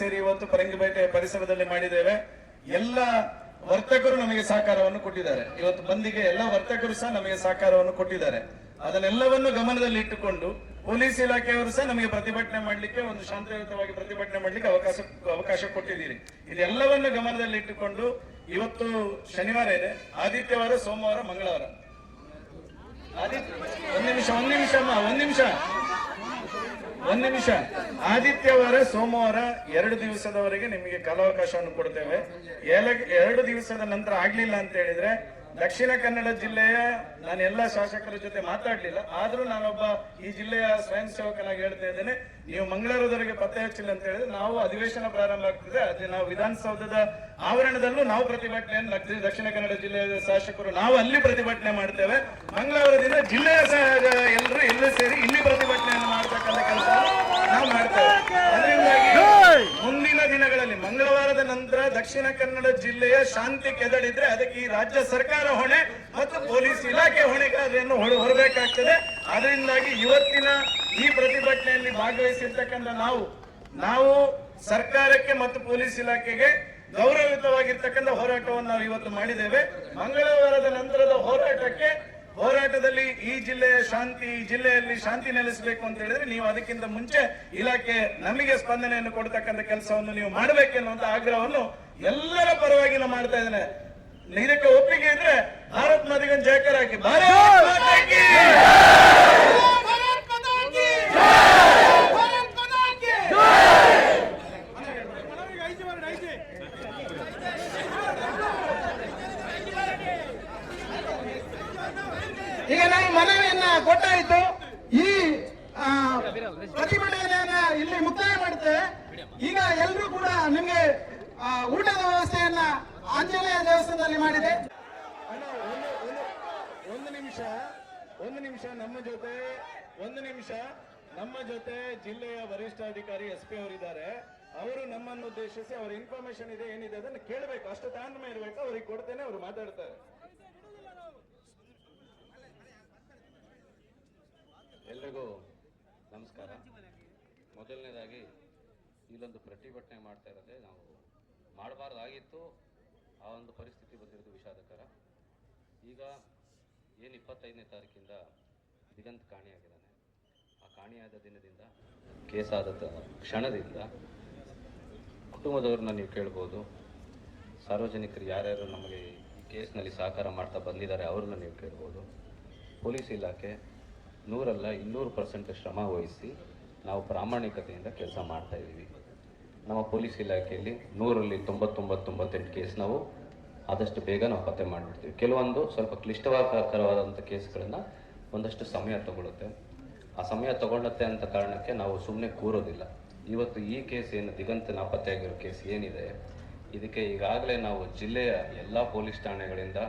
ಸೇರಿ ಇವತ್ತು ಪರಂಗಿಪೇಟೆ ಪರಿಸರದಲ್ಲಿ ಮಾಡಿದ್ದೇವೆ. ಎಲ್ಲ ವರ್ತಕರು ನಮಗೆ ಸಹಕಾರವನ್ನು ಕೊಟ್ಟಿದ್ದಾರೆ. ಇವತ್ತು ಬಂದಿಗೆ ಎಲ್ಲ ವರ್ತಕರು ಸಹ ನಮಗೆ ಸಹಕಾರವನ್ನು ಕೊಟ್ಟಿದ್ದಾರೆ. ಅದನ್ನೆಲ್ಲವನ್ನು ಗಮನದಲ್ಲಿ ಇಟ್ಟುಕೊಂಡು ಪೊಲೀಸ್ ಇಲಾಖೆಯವರು ಸಹ ನಮಗೆ ಪ್ರತಿಭಟನೆ ಮಾಡಲಿಕ್ಕೆ ಒಂದು ಶಾಂತಿಯುತವಾಗಿ ಪ್ರತಿಭಟನೆ ಮಾಡಲಿಕ್ಕೆ ಅವಕಾಶ ಅವಕಾಶ ಕೊಟ್ಟಿದ್ದೀರಿ. ಇದೆಲ್ಲವನ್ನು ಗಮನದಲ್ಲಿ ಇಟ್ಟುಕೊಂಡು ಇವತ್ತು ಶನಿವಾರ ಇದೆ. ಆದಿತ್ಯವಾರ, ಸೋಮವಾರ, ಮಂಗಳವಾರ. ಆದಿತ್ಯ ಒಂದ್ ನಿಮಿಷ ಒಂದ್ ನಿಮಿಷ ಒಂದ್ ನಿಮಿಷ. ಒಂದ್ ನಿಮಿಷ. ಆದಿತ್ಯವಾರ, ಸೋಮವಾರ ಎರಡು ದಿವಸದವರೆಗೆ ನಿಮಗೆ ಕಾಲಾವಕಾಶವನ್ನು ಕೊಡ್ತೇವೆ. ಎರಡು ದಿವಸದ ನಂತರ ಆಗ್ಲಿಲ್ಲ ಅಂತ ಹೇಳಿದ್ರೆ ದಕ್ಷಿಣ ಕನ್ನಡ ಜಿಲ್ಲೆಯ ನಾನು ಎಲ್ಲ ಶಾಸಕರ ಜೊತೆ ಮಾತಾಡ್ಲಿಲ್ಲ, ಆದ್ರೂ ನಾನೊಬ್ಬ ಈ ಜಿಲ್ಲೆಯ ಸ್ವಯಂ ಸೇವಕನಾಗಿ ಹೇಳ್ತಾ ಇದ್ದೇನೆ. ನೀವು ಮಂಗಳವಾರದವರೆಗೆ ಪತ್ತೆ ಹಚ್ಚಿಲ್ಲ ಅಂತ ಹೇಳಿದ್ರೆ ನಾವು ಅಧಿವೇಶನ ಪ್ರಾರಂಭ ಆಗ್ತದೆ. ಅದೇ ನಾವು ವಿಧಾನಸೌಧದ ಆವರಣದಲ್ಲೂ ನಾವು ಪ್ರತಿಭಟನೆಯನ್ನು ದಕ್ಷಿಣ- ದಕ್ಷಿಣ ಕನ್ನಡ ಜಿಲ್ಲೆಯ ಶಾಸಕರು ನಾವು ಅಲ್ಲಿ ಪ್ರತಿಭಟನೆ ಮಾಡ್ತೇವೆ. ಮಂಗಳೂರದಿಂದ ಜಿಲ್ಲೆಯ ಎಲ್ಲರೂ ಎಲ್ಲರೂ ಸೇರಿ ಇಲ್ಲಿ ಪ್ರತಿಭಟನೆಯನ್ನು ಮಾಡ್ತಕ್ಕಂಥ ಕೆಲಸ ನಾವು ಮಾಡ್ತೇವೆ. ದಿನಗಳಲ್ಲಿ ಮಂಗಳವಾರದ ನಂತರ ದಕ್ಷಿಣ ಕನ್ನಡ ಜಿಲ್ಲೆಯ ಶಾಂತಿ ಕೆದಡಿದ್ರೆ ಅದಕ್ಕೆ ಈ ರಾಜ್ಯ ಸರ್ಕಾರ ಹೊಣೆ ಮತ್ತು ಪೊಲೀಸ್ ಇಲಾಖೆ ಹೊಣೆಗಾರಿಯನ್ನು ಹೊರ ಹೊರಬೇಕಾಗ್ತದೆ. ಅದರಿಂದಾಗಿ ಇವತ್ತಿನ ಈ ಪ್ರತಿಭಟನೆಯಲ್ಲಿ ಭಾಗವಹಿಸಿರ್ತಕ್ಕಂಥ ನಾವು ನಾವು ಸರ್ಕಾರಕ್ಕೆ ಮತ್ತು ಪೊಲೀಸ್ ಇಲಾಖೆಗೆ ಗೌರವಯುತವಾಗಿರ್ತಕ್ಕಂಥ ಹೋರಾಟವನ್ನು ನಾವು ಇವತ್ತು ಮಾಡಿದ್ದೇವೆ. ಮಂಗಳವಾರದ ನಂತರದ ಹೋರಾಟಕ್ಕೆ ಹೋರಾಟದಲ್ಲಿ ಈ ಜಿಲ್ಲೆಯ ಶಾಂತಿ, ಈ ಜಿಲ್ಲೆಯಲ್ಲಿ ಶಾಂತಿ ನೆಲೆಸಬೇಕು ಅಂತ ಹೇಳಿದ್ರೆ ನೀವು ಅದಕ್ಕಿಂತ ಮುಂಚೆ ಇಲಾಖೆ ನಮಗೆ ಸ್ಪಂದನೆಯನ್ನು ಕೊಡ್ತಕ್ಕಂಥ ಕೆಲಸವನ್ನು ನೀವು ಮಾಡಬೇಕೆನ್ನುವಂತ ಆಗ್ರಹವನ್ನು ಎಲ್ಲರ ಪರವಾಗಿ ನಾನು ಮಾಡ್ತಾ ಇದ್ದೇನೆ. ಇದಕ್ಕೆ ಒಪ್ಪಿಗೆ ಇದ್ರೆ ಭಾರತ್ ಮಾತಿಗೊಂದು ಜಯಕರ್ ಹಾಕಿ ಭಾರತ್ ಪ್ರತಿಭಟನೆಯನ್ನ ಇಲ್ಲಿ ಮುಕ್ತಾಯ ಮಾಡುತ್ತೇವೆ ಈಗ ಎಲ್ಲರೂ ಕೂಡ ನಿಮ್ಗೆ ಊಟದ ವ್ಯವಸ್ಥೆಯನ್ನ ಆಂಜನೇಯ ದೇವಸ್ಥಾನದಲ್ಲಿ ಮಾಡಿದೆ. ಅಣ್ಣ, ಒಂದು- ಒಂದು- ಒಂದು ನಿಮಿಷ ಒಂದು ನಿಮಿಷ ನಮ್ಮ ಜೊತೆ ಒಂದು ನಿಮಿಷ ನಮ್ಮ ಜೊತೆ ಜಿಲ್ಲೆಯ ವರಿಷ್ಠಾಧಿಕಾರಿ ಎಸ್ ಪಿ ಅವರಿದ್ದಾರೆ. ಅವರು ನಮ್ಮನ್ನು ಉದ್ದೇಶಿಸಿ ಅವರ ಇನ್ಫಾರ್ಮೇಶನ್ ಇದೆ ಏನಿದೆ ಅದನ್ನು ಕೇಳಬೇಕು. ಅಷ್ಟು ತಾಳ್ಮೆ ಇರಬೇಕು. ಅವ್ರಿಗೆ ಕೊಡ್ತೇನೆ ಅವರು ಮಾತಾಡ್ತಾರೆ. ಎಲ್ರಿಗೂ ನಮಸ್ಕಾರ. ಮೊದಲನೇದಾಗಿ ಇಲ್ಲೊಂದು ಪ್ರತಿಭಟನೆ ಮಾಡ್ತಾ ಇರೋದೇ ನಾವು ಮಾಡಬಾರ್ದಾಗಿತ್ತು. ಆ ಒಂದು ಪರಿಸ್ಥಿತಿ ಬಂದಿರೋದು ವಿಷಾದಕರ. ಈಗ ಏನು ಇಪ್ಪತ್ತೈದನೇ ತಾರೀಕಿಂದ ದಿಗಂತ್ ಕಾಣಿಯಾಗಿದ್ದಾನೆ. ಆ ಕಾಣಿಯಾದ ದಿನದಿಂದ ಕೇಸಾದ ಕ್ಷಣದಿಂದ ಕುಟುಂಬದವ್ರನ್ನ ನೀವು ಕೇಳ್ಬೋದು. ಸಾರ್ವಜನಿಕರು ಯಾರ್ಯಾರು ನಮಗೆ ಈ ಕೇಸ್ನಲ್ಲಿ ಸಹಕಾರ ಮಾಡ್ತಾ ಬಂದಿದ್ದಾರೆ ಅವ್ರನ್ನ ನೀವು ಕೇಳ್ಬೋದು. ಪೊಲೀಸ್ ಇಲಾಖೆ ನೂರಲ್ಲ ಇನ್ನೂರು ಪರ್ಸೆಂಟ್ ಶ್ರಮ ವಹಿಸಿ ನಾವು ಪ್ರಾಮಾಣಿಕತೆಯಿಂದ ಕೆಲಸ ಮಾಡ್ತಾ ಇದ್ದೀವಿ. ನಮ್ಮ ಪೊಲೀಸ್ ಇಲಾಖೆಯಲ್ಲಿ ನೂರಲ್ಲಿ ತೊಂಬತ್ತೊಂಬತ್ತೊಂಬತ್ತೆಂಟು ಕೇಸ್ ನಾವು ಆದಷ್ಟು ಬೇಗ ನಾವು ಪತ್ತೆ ಮಾಡಿಬಿಡ್ತೀವಿ. ಕೆಲವೊಂದು ಸ್ವಲ್ಪ ಕ್ಲಿಷ್ಟವಾದಕರವಾದಂಥ ಕೇಸ್ಗಳನ್ನು ಒಂದಷ್ಟು ಸಮಯ ತಗೊಳುತ್ತೆ. ಆ ಸಮಯ ತಗೊಳ್ಳುತ್ತೆ ಅಂತ ಕಾರಣಕ್ಕೆ ನಾವು ಸುಮ್ಮನೆ ಕೂರೋದಿಲ್ಲ. ಇವತ್ತು ಈ ಕೇಸ್ ಏನು ದಿಗಂತ ನಾಪತ್ತೆಯಾಗಿರೋ ಕೇಸ್ ಏನಿದೆ, ಇದಕ್ಕೆ ಈಗಾಗಲೇ ನಾವು ಜಿಲ್ಲೆಯ ಎಲ್ಲ ಪೊಲೀಸ್ ಠಾಣೆಗಳಿಂದ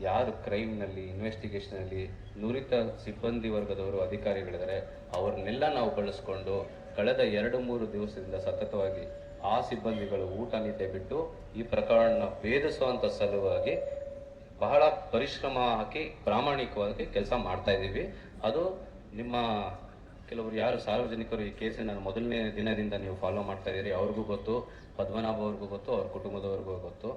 ಯಾರು ಕ್ರೈಮ್ನಲ್ಲಿ ಇನ್ವೆಸ್ಟಿಗೇಷನಲ್ಲಿ ನುರಿತ ಸಿಬ್ಬಂದಿ ವರ್ಗದವರು ಅಧಿಕಾರಿಗಳಿದ್ದಾರೆ, ಅವ್ರನ್ನೆಲ್ಲ ನಾವು ಬಳಸ್ಕೊಂಡು ಕಳೆದ ಎರಡು ಮೂರು ದಿವಸದಿಂದ ಸತತವಾಗಿ ಆ ಸಿಬ್ಬಂದಿಗಳು ಊಟ ನಿದ್ದೆ ಬಿಟ್ಟು ಈ ಪ್ರಕರಣ ಭೇದಿಸುವಂಥ ಸಲುವಾಗಿ ಬಹಳ ಪರಿಶ್ರಮ ಹಾಕಿ ಪ್ರಾಮಾಣಿಕವಾಗಿ ಕೆಲಸ ಮಾಡ್ತಾ ಇದ್ದೀವಿ. ಅದು ನಿಮ್ಮ ಕೆಲವರು ಯಾರು ಸಾರ್ವಜನಿಕರು ಈ ಕೇಸಿನ ಮೊದಲನೇ ದಿನದಿಂದ ನೀವು ಫಾಲೋ ಮಾಡ್ತಾ ಇದ್ದೀರಿ, ಅವ್ರಿಗೂ ಗೊತ್ತು ಪದ್ಮನಾಭ ಅವ್ರಿಗೂ ಗೊತ್ತು, ಅವ್ರ ಕುಟುಂಬದವ್ರಿಗೂ ಗೊತ್ತು.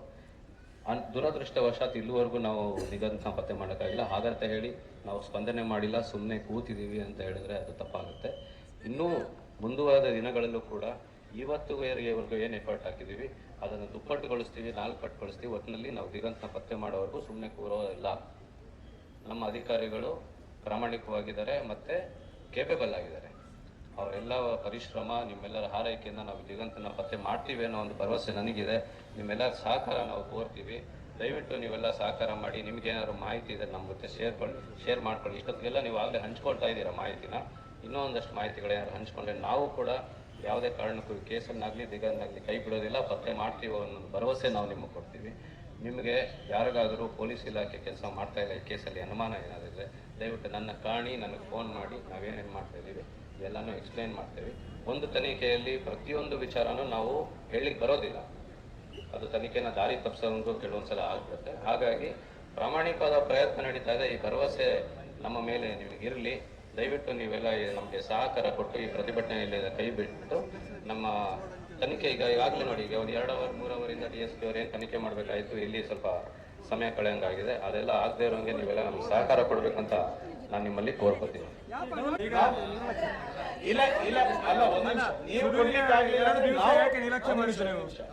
ಅನ್ ದುರದೃಷ್ಟವಶಾತ್ ಇಲ್ಲಿವರೆಗೂ ನಾವು ನಿಗದಿತ ಪತ್ತೆ ಮಾಡೋಕ್ಕಾಗಿಲ್ಲ. ಹಾಗಂತ ಹೇಳಿ ನಾವು ಸ್ಪಂದನೆ ಮಾಡಿಲ್ಲ ಸುಮ್ಮನೆ ಕೂತಿದ್ದೀವಿ ಅಂತ ಹೇಳಿದ್ರೆ ಅದು ತಪ್ಪಾಗುತ್ತೆ. ಇನ್ನೂ ಮುಂದುವರೆದ ದಿನಗಳಲ್ಲೂ ಕೂಡ ಇವತ್ತುವರೆಗೆವರೆಗೂ ಏನು ಎಫರ್ಟ್ ಹಾಕಿದ್ದೀವಿ, ಅದನ್ನು ದುಪ್ಪಟ್ಟುಗೊಳಿಸ್ತೀವಿ, ನಾಲ್ಕು ಪಟ್ಟುಗೊಳಿಸ್ತೀವಿ ಒಟ್ಟಿನಲ್ಲಿ ನಾವು ದಿಗಂತನ ಪತ್ತೆ ಮಾಡೋವರೆಗೂ ಸುಮ್ಮನೆ ಕೂರೋದಿಲ್ಲ ನಮ್ಮ ಅಧಿಕಾರಿಗಳು ಪ್ರಾಮಾಣಿಕವಾಗಿದ್ದಾರೆ ಮತ್ತು ಕೇಪೇಬಲ್ ಆಗಿದ್ದಾರೆ. ಅವರೆಲ್ಲ ಪರಿಶ್ರಮ, ನಿಮ್ಮೆಲ್ಲರ ಹಾರೈಕೆಯಿಂದ ನಾವು ದಿಗಂತನ ಪತ್ತೆ ಮಾಡ್ತೀವಿ ಅನ್ನೋ ಒಂದು ಭರವಸೆ ನನಗಿದೆ. ನಿಮ್ಮೆಲ್ಲರ ಸಹಕಾರ ನಾವು ಕೋರ್ತೀವಿ. ದಯವಿಟ್ಟು ನೀವೆಲ್ಲ ಸಹಕಾರ ಮಾಡಿ, ನಿಮ್ಗೆ ಏನಾದ್ರು ಮಾಹಿತಿ ಇದೆ ನಮ್ಮ ಜೊತೆ ಶೇರ್ ಶೇರ್ ಮಾಡ್ಕೊಳ್ಳಿ. ಇಷ್ಟೊತ್ತಿಗೆಲ್ಲ ನೀವು ಆಗಲೇ ಹಂಚ್ಕೊಳ್ತಾ ಇದ್ದೀರಾ ಮಾಹಿತಿನ? ಇನ್ನೂ ಒಂದಷ್ಟು ಮಾಹಿತಿಗಳೇನಾದ್ರು ಹಂಚ್ಕೊಂಡ್ರೆ ನಾವು ಕೂಡ ಯಾವುದೇ ಕಾರಣಕ್ಕೂ ಕೇಸನ್ನಾಗಲಿ ದಿಗನ್ನಾಗಲಿ ಕೈ ಬಿಡೋದಿಲ್ಲ, ಪತ್ತೆ ಮಾಡ್ತೀವೋ ಅನ್ನೋ ಭರವಸೆ ನಾವು ನಿಮಗೆ ಕೊಡ್ತೀವಿ. ನಿಮಗೆ ಯಾರಿಗಾದರೂ ಪೊಲೀಸ್ ಇಲಾಖೆ ಕೆಲಸ ಮಾಡ್ತಾ ಇಲ್ಲ ಈ ಕೇಸಲ್ಲಿ ಅನುಮಾನ ಏನಾದಿದ್ರೆ ದಯವಿಟ್ಟು ನನ್ನ ಕಾಣಿ, ನನಗೆ ಫೋನ್ ಮಾಡಿ, ನಾವೇನೇನು ಮಾಡ್ತಾ ಇದ್ದೀವಿ? ಎಲ್ಲನೂ ಎಕ್ಸ್ಪ್ಲೇನ್ ಮಾಡ್ತೇವೆ. ಒಂದು ತನಿಖೆಯಲ್ಲಿ ಪ್ರತಿಯೊಂದು ವಿಚಾರನೂ ನಾವು ಹೇಳಲಿಕ್ಕೆ ಬರೋದಿಲ್ಲ. ಅದು ತನಿಖೆನ ದಾರಿ ತಪ್ಪಿಸೋದು ಕೆಲವೊಂದ್ಸಲ ಆಗ್ಬಿಡುತ್ತೆ. ಹಾಗಾಗಿ ಪ್ರಾಮಾಣಿಕವಾದ ಪ್ರಯತ್ನ ನಡೀತಾ ಇದೆ. ಈ ಭರವಸೆ ನಮ್ಮ ಮೇಲೆ ನಿಮಗಿರಲಿ ದಯವಿಟ್ಟು ನೀವೆಲ್ಲ ನಮಗೆ ಸಹಕಾರ ಕೊಟ್ಟು ಈ ಪ್ರತಿಭಟನೆಯಲ್ಲಿ ಕೈ ಬಿಟ್ಟು ನಮ್ಮ ತನಿಖೆ ಈಗ ಈಗಾಗಲೇ ನೋಡಿ, ಈಗ ಒಂದು ಎರಡು ಅವರ್, ಮೂರು ಅವರಿಂದ ಡಿ ಎಸ್ ಪಿ ಅವ್ರು ತನಿಖೆ ಮಾಡಬೇಕಾಯಿತು, ಇಲ್ಲಿ ಸ್ವಲ್ಪ ಸಮಯ ಕಳೆಯಂಗಾಗಿದೆ. ಅದೆಲ್ಲ ಆಗದೆ ಇರೋಂಗೆ ನೀವೆಲ್ಲ ನಮ್ಗೆ ಸಹಕಾರ ಕೊಡಬೇಕಂತ ನಾನು ನಿಮ್ಮಲ್ಲಿ ಕೋರ್ಕೋತೀನಿ ಇಲ್ಲ ಇಲ್ಲ ಅಲ್ಲ ಒಂದ್ ನಿಮಿಷ. ನೀವು ಕೊಡ್ಲಿಕ್ಕೆ ಆಗ್ಲಿಲ್ಲ ಅಂದ್ರೆ ನಾವು-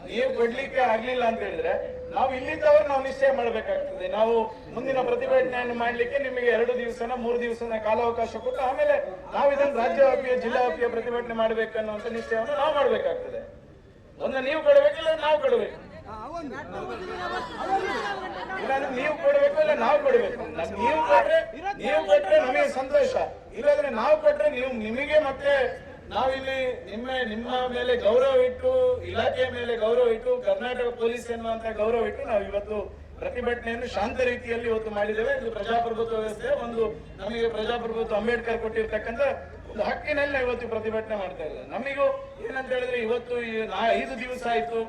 ನೀವು? ಕೊಡ್ಲಿಕ್ಕೆ ಆಗ್ಲಿಲ್ಲ ಅಂತ ಹೇಳಿದ್ರೆ ನಾವು ಇಲ್ಲಿದ್ದವ್ರು ನಾವು ನಿಶ್ಚಯ ಮಾಡ್ಬೇಕಾಗ್ತದೆ. ನಾವು ಮುಂದಿನ ಪ್ರತಿಭಟನೆಯನ್ನು ಮಾಡ್ಲಿಕ್ಕೆ ನಿಮಗೆ ಎರಡು ದಿವಸನ ಮೂರು ದಿವಸನ ಕಾಲಾವಕಾಶ ಕೊಟ್ಟು ಆಮೇಲೆ ನಾವು ಇದನ್ನು ರಾಜ್ಯವ್ಯಾಪಿಯ ಜಿಲ್ಲಾವ್ಯಾಪಿಯ ಪ್ರತಿಭಟನೆ ಮಾಡ್ಬೇಕನ್ನುವಂತ ನಿಶ್ಚಯವನ್ನು ನಾವು ಮಾಡ್ಬೇಕಾಗ್ತದೆ. ಒಂದು ನೀವು ಕೊಡಬೇಕಿಲ್ಲ ನಾವು ಕೊಡಬೇಕು. ನೀವು ಕೊಡಬೇಕು ಇಲ್ಲ, ನಾವು ಕೊಡಬೇಕು. ನೀವು ಕೊಟ್ರೆ ನೀವು ಕೊಟ್ರೆ ನಮಗೆ ಸಂತೋಷ. ಇಲ್ಲಾದ್ರೆ ನಾವು ಕೊಟ್ರೆ ನೀವು ನಿಮಗೆ ಮತ್ತೆ ನಾವಿಲ್ಲಿ ನಿಮ್ಮ ನಿಮ್ಮ ಮೇಲೆ ಗೌರವ ಇಟ್ಟು, ಇಲಾಖೆಯ ಮೇಲೆ ಗೌರವ ಇಟ್ಟು, ಕರ್ನಾಟಕ ಪೊಲೀಸ್ ಎನ್ನುವಂತ ಗೌರವ ಇಟ್ಟು ನಾವು ಇವತ್ತು ಪ್ರತಿಭಟನೆಯನ್ನು ಶಾಂತ ರೀತಿಯಲ್ಲಿ ಇವತ್ತು ಮಾಡಿದ್ದೇವೆ. ಇದು ಪ್ರಜಾಪ್ರಭುತ್ವ ವ್ಯವಸ್ಥೆ. ಒಂದು ನಮಗೆ ಪ್ರಜಾಪ್ರಭುತ್ವ ಅಂಬೇಡ್ಕರ್ ಕೊಟ್ಟಿರ್ತಕ್ಕಂಥ ಒಂದು ಹಕ್ಕಿನಲ್ಲಿ ಇವತ್ತು ಪ್ರತಿಭಟನೆ ಮಾಡ್ತಾ ಇದ್ದಾರೆ ನಮಗೂ ಏನಂತ ಹೇಳಿದ್ರೆ ಇವತ್ತು ಐದು ದಿವಸ ಆಯ್ತು.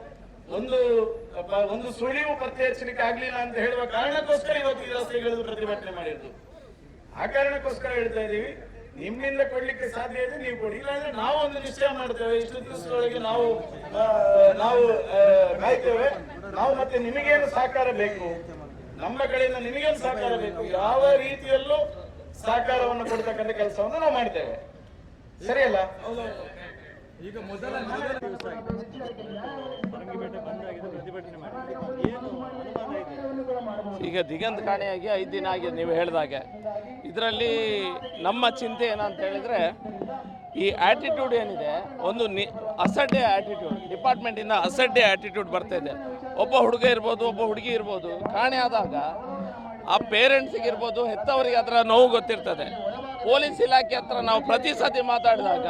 ಒಂದು ಒಂದು ಸುಳಿವು ಪತ್ತೆ ಹಚ್ಚಲಿಕ್ಕೆ ಆಗ್ಲಿಲ್ಲ ಅಂತ ಹೇಳುವ ಕಾರಣಕ್ಕೋಸ್ಕರ ಇವತ್ತು ಈ ರಸ್ತೆಗಿಳಿದು ಪ್ರತಿಭಟನೆ ಮಾಡಿದ್ದು. ಆ ಕಾರಣಕ್ಕೋಸ್ಕರ ಹೇಳ್ತಾ ಇದೀವಿ ನಿಮ್ಮಿಂದ ಕೊಡ್ಲಿಕ್ಕೆ ಸಾಧ್ಯ ಇದೆ, ನೀವು ಕೊಡಿ. ಇಲ್ಲಾಂದ್ರೆ ನಾವು ಒಂದು ನಿಶ್ಚಯ ಮಾಡ್ತೇವೆ, ಇಷ್ಟು ದಿವಸದೊಳಗೆ ನಾವು ನಾವು ಕಾಯ್ತೇವೆ. ನಾವು ಮತ್ತೆ ನಿಮಗೇನು ಸಹಕಾರ ಬೇಕು? ನಮ್ಮ ಕಡೆಯಿಂದ ನಿಮಗೇನು ಸಹಕಾರ ಬೇಕು? ಯಾವ ರೀತಿಯಲ್ಲೂ ಸಹಕಾರವನ್ನು ಕೊಡ್ತಕ್ಕಂಥ ಕೆಲಸವನ್ನು ನಾವು ಮಾಡ್ತೇವೆ. ಸರಿಯಲ್ಲ? ಈಗ ಮೊದಲ ಮೊದಲ ದಿವಸ ಪರಂಗಿಪೇಟೆ ಬಂದಾಗಿದೆ ಪ್ರತಿಭಟನೆ ಮಾಡಿ ಏನು ಅನುಮಾನ ಇದೆ? ಈಗ ದಿಗಂತ ಕಾಣೆಯಾಗಿ ಐದು ದಿನ ಆಗಿದೆ ನೀವು ಹೇಳಿದಾಗೆ. ಇದರಲ್ಲಿ ನಮ್ಮ ಚಿಂತೆ ಏನಂತ ಹೇಳಿದ್ರೆ ಈ ಆಟಿಟ್ಯೂಡ್ ಏನಿದೆ ಒಂದು ನಿ ಅಸಡ್ಡೆ ಆಟಿಟ್ಯೂಡ್ ಡಿಪಾರ್ಟ್ಮೆಂಟಿಂದ ಅಸಡ್ಡೆ ಆಟಿಟ್ಯೂಡ್ ಬರ್ತಾ ಇದೆ. ಒಬ್ಬ ಹುಡುಗ ಇರ್ಬೋದು ಒಬ್ಬ ಹುಡುಗಿ ಇರ್ಬೋದು ಕಾಣೆ ಆದಾಗ ಆ ಪೇರೆಂಟ್ಸಿಗೆ ಇರ್ಬೋದು ಹೆತ್ತವರಿಗೆ ಅದರ ನೋವು ಗೊತ್ತಿರ್ತದೆ. ಪೊಲೀಸ್ ಇಲಾಖೆ ಹತ್ರ ನಾವು ಪ್ರತಿ ಸತಿ ಮಾತಾಡಿದಾಗ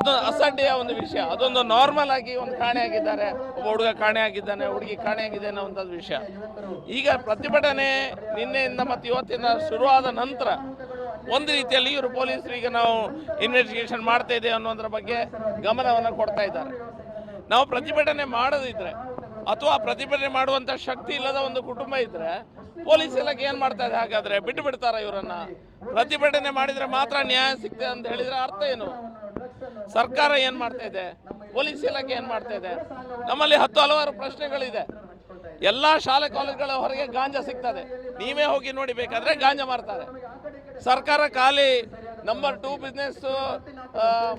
ಅದೊಂದು ಅಸಡ್ಡೆಯ ಒಂದು ವಿಷಯ. ಅದೊಂದು ನಾರ್ಮಲ್ ಆಗಿ ಒಂದು ಕಾಣೆ ಆಗಿದ್ದಾರೆ. ಒಬ್ಬ ಹುಡುಗ ಕಾಣೆ ಆಗಿದ್ದಾನೆ, ಹುಡುಗಿ ಕಾಣೆ ಆಗಿದೆ ಅನ್ನೋವಂಥದ್ದು ವಿಷಯ. ಈಗ ಪ್ರತಿಭಟನೆ ನಿನ್ನೆಯಿಂದ ಮತ್ತು ಇವತ್ತಿನ ಶುರುವಾದ ನಂತರ ಒಂದು ರೀತಿಯಲ್ಲಿ ಇವರು ಪೊಲೀಸರು ಈಗ ನಾವು ಇನ್ವೆಸ್ಟಿಗೇಷನ್ ಮಾಡ್ತಾ ಇದೆ ಅನ್ನೋದ್ರ ಬಗ್ಗೆ ಗಮನವನ್ನು ಕೊಡ್ತಾ ಇದ್ದಾರೆ. ನಾವು ಪ್ರತಿಭಟನೆ ಮಾಡದಿದ್ರೆ ಅಥವಾ ಪ್ರತಿಭಟನೆ ಮಾಡುವಂಥ ಶಕ್ತಿ ಇಲ್ಲದ ಒಂದು ಕುಟುಂಬ ಇದ್ರೆ ಪೊಲೀಸ್ ಇಲಾಖೆ ಏನು ಮಾಡ್ತಾ ಇದೆ? ಹಾಗಾದ್ರೆ ಬಿಟ್ಟು ಬಿಡ್ತಾರ ಇವರನ್ನ? ಪ್ರತಿಭಟನೆ ಮಾಡಿದ್ರೆ ಮಾತ್ರ ನ್ಯಾಯ ಸಿಗ್ತದೆ ಅಂತ ಹೇಳಿದ್ರೆ ಅರ್ಥ ಏನು? ಸರ್ಕಾರ ಏನ್ ಮಾಡ್ತಾ ಇದೆ? ಪೊಲೀಸ್ ಇಲಾಖೆ ಏನ್ ಮಾಡ್ತಾ ಇದೆ? ನಮ್ಮಲ್ಲಿ ಹತ್ತು ಹಲವಾರು ಪ್ರಶ್ನೆಗಳಿದೆ. ಎಲ್ಲಾ ಶಾಲೆ ಕಾಲೇಜುಗಳ ಹೊರಗೆ ಗಾಂಜಾ ಸಿಗ್ತದೆ. ನೀವೇ ಹೋಗಿ ನೋಡಿ ಬೇಕಾದ್ರೆ ಗಾಂಜಾ ಮಾರ್ತಾರೆ. ಸರ್ಕಾರ ಖಾಲಿ ನಂಬರ್ ಟೂ ಬಿಸ್ನೆಸ್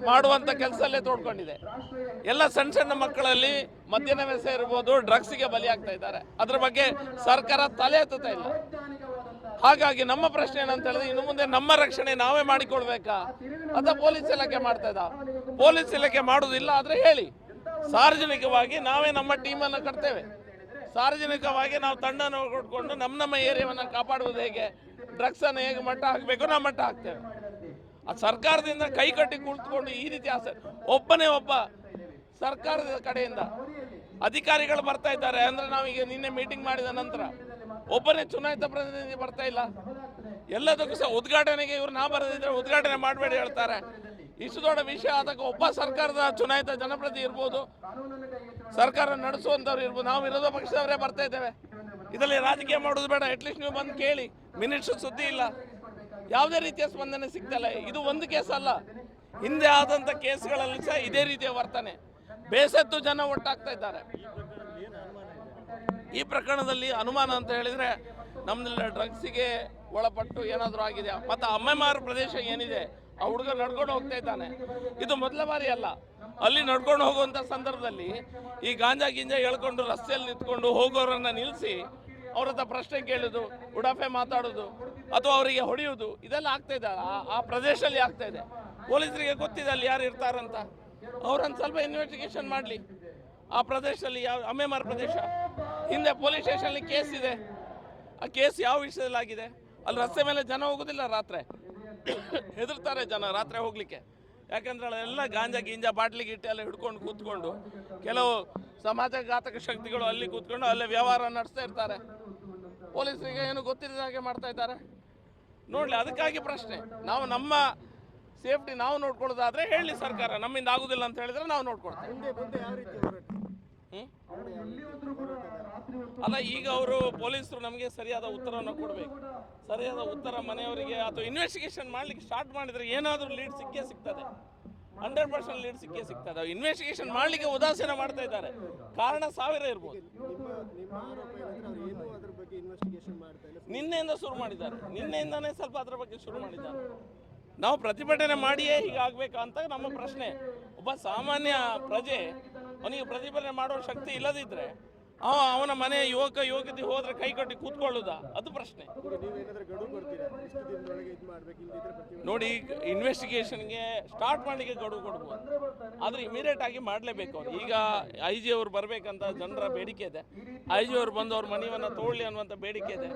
ಮಾಡುವಂತ ಕೆಲಸದಲ್ಲೇ ತೋಡ್ಕೊಂಡಿದೆ. ಎಲ್ಲ ಸಣ್ಣ ಸಣ್ಣ ಮಕ್ಕಳಲ್ಲಿ ಮದ್ಯನ ವ್ಯಸ ಇರ್ಬೋದು ಡ್ರಗ್ಸ್ಗೆ ಬಲಿಯಾಗ್ತಾ ಇದ್ದಾರೆ. ಅದ್ರ ಬಗ್ಗೆ ಸರ್ಕಾರ ತಲೆ ಎತ್ತುತ್ತಾ ಇಲ್ಲ. ಹಾಗಾಗಿ ನಮ್ಮ ಪ್ರಶ್ನೆ ಏನಂತ ಹೇಳಿದ್ರೆ ಇನ್ನು ಮುಂದೆ ನಮ್ಮ ರಕ್ಷಣೆ ನಾವೇ ಮಾಡಿಕೊಳ್ಬೇಕಾ ಅಂತ ಪೊಲೀಸ್ ಇಲಾಖೆ ಮಾಡ್ತಾ ಇದ್ದ. ಪೊಲೀಸ್ ಇಲಾಖೆ ಮಾಡುವುದಿಲ್ಲ ಆದ್ರೆ ಹೇಳಿ. ಸಾರ್ವಜನಿಕವಾಗಿ ನಾವೇ ನಮ್ಮ ಟೀಮನ್ನು ಕಟ್ತೇವೆ. ಸಾರ್ವಜನಿಕವಾಗಿ ನಾವು ತಂಡನ ಕೊಟ್ಕೊಂಡು ನಮ್ಮ ನಮ್ಮ ಏರಿಯಾವನ್ನು ಕಾಪಾಡುವುದು ಹೇಗೆ? ಡ್ರಗ್ಸ್ ಅನ್ನು ಹೇಗೆ ಮಟ್ಟ ಹಾಕಬೇಕು? ನಾವು ಮಟ್ಟ ಹಾಕ್ತೇವೆ. ಆ ಸರ್ಕಾರದಿಂದ ಕೈ ಕಟ್ಟಿ ಕುಳಿತುಕೊಂಡು ಈ ರೀತಿ ಆಸೆ. ಒಬ್ಬನೇ ಒಬ್ಬ ಸರ್ಕಾರದ ಕಡೆಯಿಂದ ಅಧಿಕಾರಿಗಳು ಬರ್ತಾ ಇದ್ದಾರೆ. ಅಂದ್ರೆ ನಾವೀಗ ನಿನ್ನೆ ಮೀಟಿಂಗ್ ಮಾಡಿದ ನಂತರ ಒಬ್ಬನೇ ಚುನಾಯಿತ ಪ್ರತಿನಿಧಿ ಬರ್ತಾ ಇಲ್ಲ. ಎಲ್ಲದಕ್ಕೂ ಸಹ ಉದ್ಘಾಟನೆಗೆ ಇವ್ರು ನಾ ಬರದಿದ್ರೆ ಉದ್ಘಾಟನೆ ಮಾಡಬೇಡಿ ಹೇಳ್ತಾರೆ. ಇಷ್ಟು ದೊಡ್ಡ ವಿಷಯ ಆದಾಗ ಒಬ್ಬ ಸರ್ಕಾರದ ಚುನಾಯಿತ ಜನಪ್ರತಿ ಇರ್ಬೋದು, ಸರ್ಕಾರ ನಡೆಸುವಂಥವ್ರು ಇರ್ಬೋದು, ನಾವು ವಿರೋಧ ಪಕ್ಷದವರೇ ಬರ್ತಾ ಇದ್ದೇವೆ. ಇದರಲ್ಲಿ ರಾಜಕೀಯ ಮಾಡೋದು ಬೇಡ ಅಟ್ಲೀಸ್ಟ್ ನೀವು ಬಂದು ಕೇಳಿ. ಮಿನಿಟ್ಸು ಸುದ್ದಿ ಇಲ್ಲ. ಯಾವುದೇ ರೀತಿಯ ಸ್ಪಂದನೆ ಸಿಗ್ತಲ್ಲ ಇದು ಒಂದು ಕೇಸ್ ಅಲ್ಲ. ಹಿಂದೆ ಆದಂತ ಕೇಸ್ಗಳಲ್ಲಿ ಸಹ ಇದೇ ರೀತಿಯ ವರ್ತನೆ. ಬೇಸತ್ತು ಜನ ಒಟ್ಟಾಗ್ತಾ ಇದ್ದಾರೆ. ಈ ಪ್ರಕರಣದಲ್ಲಿ ಅನುಮಾನ ಅಂತ ಹೇಳಿದ್ರೆ ನಮ್ದೆಲ್ಲ, ಡ್ರಗ್ಸಿಗೆ ಒಳಪಟ್ಟು ಏನಾದರೂ ಆಗಿದೆ? ಮತ್ತು ಅಮ್ಮೆಮಾರ್ ಪ್ರದೇಶ ಏನಿದೆ? ಆ ಹುಡುಗ ನಡ್ಕೊಂಡು ಹೋಗ್ತಾ ಇದ್ದಾನೆ. ಇದು ಮೊದಲ ಬಾರಿ ಅಲ್ಲ. ಅಲ್ಲಿ ನಡ್ಕೊಂಡು ಹೋಗುವಂಥ ಸಂದರ್ಭದಲ್ಲಿ ಈ ಗಾಂಜಾ ಗಿಂಜಾ ಹೇಳ್ಕೊಂಡು ರಸ್ತೆಯಲ್ಲಿ ನಿಂತ್ಕೊಂಡು ಹೋಗೋರನ್ನ ನಿಲ್ಲಿಸಿ ಅವ್ರ ಹತ್ರ ಪ್ರಶ್ನೆ ಕೇಳೋದು, ಉಡಾಫೆ ಮಾತಾಡೋದು, ಅಥವಾ ಅವರಿಗೆ ಹೊಡೆಯುವುದು ಇದೆಲ್ಲ ಆಗ್ತಾ ಇದೆ. ಆ- ಪ್ರದೇಶದಲ್ಲಿ ಆಗ್ತಾ ಇದೆ. ಪೊಲೀಸರಿಗೆ ಗೊತ್ತಿದೆ ಅಲ್ಲಿ ಯಾರು ಇರ್ತಾರಂತ. ಅವ್ರನ್ನ ಸ್ವಲ್ಪ ಇನ್ವೆಸ್ಟಿಗೇಷನ್ ಮಾಡಲಿ. ಆ ಪ್ರದೇಶದಲ್ಲಿ ಯಾವ, ಅಮ್ಮೆಮಾರ್ ಪ್ರದೇಶ. ಹಿಂದೆ ಪೊಲೀಸ್ ಸ್ಟೇಷನಲ್ಲಿ ಕೇಸ್ ಇದೆ. ಆ ಕೇಸ್ ಯಾವ ವಿಷಯದಲ್ಲಿ ಆಗಿದೆ ಅಲ್ಲಿ ರಸ್ತೆ ಮೇಲೆ ಜನ ಹೋಗೋದಿಲ್ಲ ರಾತ್ರಿ. ಹೆದರ್ತಾರೆ ಜನ ರಾತ್ರಿ ಹೋಗ್ಲಿಕ್ಕೆ. ಯಾಕಂದ್ರೆ ಅಲ್ಲೆಲ್ಲ ಗಾಂಜಾ ಗೀಂಜಾ ಬಾಟ್ಲಿ ಗಿಟ್ಟಿ ಎಲ್ಲ ಹಿಡ್ಕೊಂಡು ಕೂತ್ಕೊಂಡು ಕೆಲವು ಸಮಾಜಘಾತಕ ಶಕ್ತಿಗಳು ಅಲ್ಲಿ ಕೂತ್ಕೊಂಡು ಅಲ್ಲೇ ವ್ಯವಹಾರ ನಡೆಸ್ತಾ ಇರ್ತಾರೆ. ಪೊಲೀಸರಿಗೆ ಏನು ಗೊತ್ತಿಲ್ಲದ ಹಾಗೆ ಮಾಡ್ತಾ ಇದ್ದಾರೆ. ನೋಡಲಿ ಅದಕ್ಕಾಗಿ ಪ್ರಶ್ನೆ. ನಾವು ನಮ್ಮ ಸೇಫ್ಟಿ ನಾವು ನೋಡ್ಕೊಳ್ಳೋದಾದ್ರೆ ಹೇಳಿ ಸರ್ಕಾರ ನಮ್ಮಿಂದ ಆಗುದಿಲ್ಲ ಅಂತ ಹೇಳಿದ್ರೆ ನಾವು ನೋಡ್ಕೊಳ್ತೇವೆ. ಅಲ್ಲ, ಈಗ ಅವರು ಪೊಲೀಸರು ನಮಗೆ ಸರಿಯಾದ ಉತ್ತರವನ್ನು ಕೊಡಬೇಕು. ಸರಿಯಾದ ಉತ್ತರ ಮನೆಯವರಿಗೆ ಅಥವಾ ಇನ್ವೆಸ್ಟಿಗೇಷನ್ ಮಾಡ್ಲಿಕ್ಕೆ ಸ್ಟಾರ್ಟ್ ಮಾಡಿದ್ರೆ ಏನಾದರೂ ಲೀಡ್ ಸಿಕ್ಕೇ ಸಿಗ್ತದೆ. ಹಂಡ್ರೆಡ್ ಪರ್ಸೆಂಟ್ ಲೀಡ್ ಸಿಕ್ಕೇ ಸಿಗ್ತದೆ. ಇನ್ವೆಸ್ಟಿಗೇಷನ್ ಮಾಡಲಿಕ್ಕೆ ಉದಾಸೀನ ಮಾಡ್ತಾ ಇದ್ದಾರೆ. ಕಾರಣ ಸಾವಿರ ಇರ್ಬೋದು. ನಿನ್ನೆಯಿಂದ ಶುರು ಮಾಡಿದ್ದಾರೆ. ನಿನ್ನೆಯಿಂದನೇ ಸ್ವಲ್ಪ ಅದರ ಬಗ್ಗೆ ಶುರು ಮಾಡಿದ್ದಾರೆ. ನಾವು ಪ್ರತಿಭಟನೆ ಮಾಡಿಯೇ ಹೀಗಾಗಬೇಕಾ ಅಂತ ನಮ್ಮ ಪ್ರಶ್ನೆ. ಒಬ್ಬ ಸಾಮಾನ್ಯ ಪ್ರಜೆ, ಅವನಿಗೆ ಪ್ರತಿಭಟನೆ ಮಾಡುವ ಶಕ್ತಿ ಇಲ್ಲದಿದ್ದರೆ ಅವ ಅವನ ಮನೆ ಯುವಕ ಯುವಕತಿ ಹೋದ್ರೆ ಕೈ ಕಟ್ಟಿ ಕೂತ್ಕೊಳ್ಳುದ? ಅದು ಪ್ರಶ್ನೆ. ನೋಡಿ ಇನ್ವೆಸ್ಟಿಗೇಷನ್ಗೆ ಸ್ಟಾರ್ಟ್ ಮಾಡಲಿಕ್ಕೆ ಗಡುವು ಕೊಡ್ಬೋದು. ಆದರೆ ಇಮಿಡಿಯೇಟ್ ಆಗಿ ಮಾಡಲೇಬೇಕು ಈಗ ಐ ಜಿ ಅವರು ಬರಬೇಕಂತ ಜನರ ಬೇಡಿಕೆ ಇದೆ. ಐ ಜಿ ಅವರು ಬಂದು ಅವ್ರ ಮನೆಯನ್ನು ತೋಳಲಿ ಅನ್ನುವಂಥ ಬೇಡಿಕೆ ಇದೆ.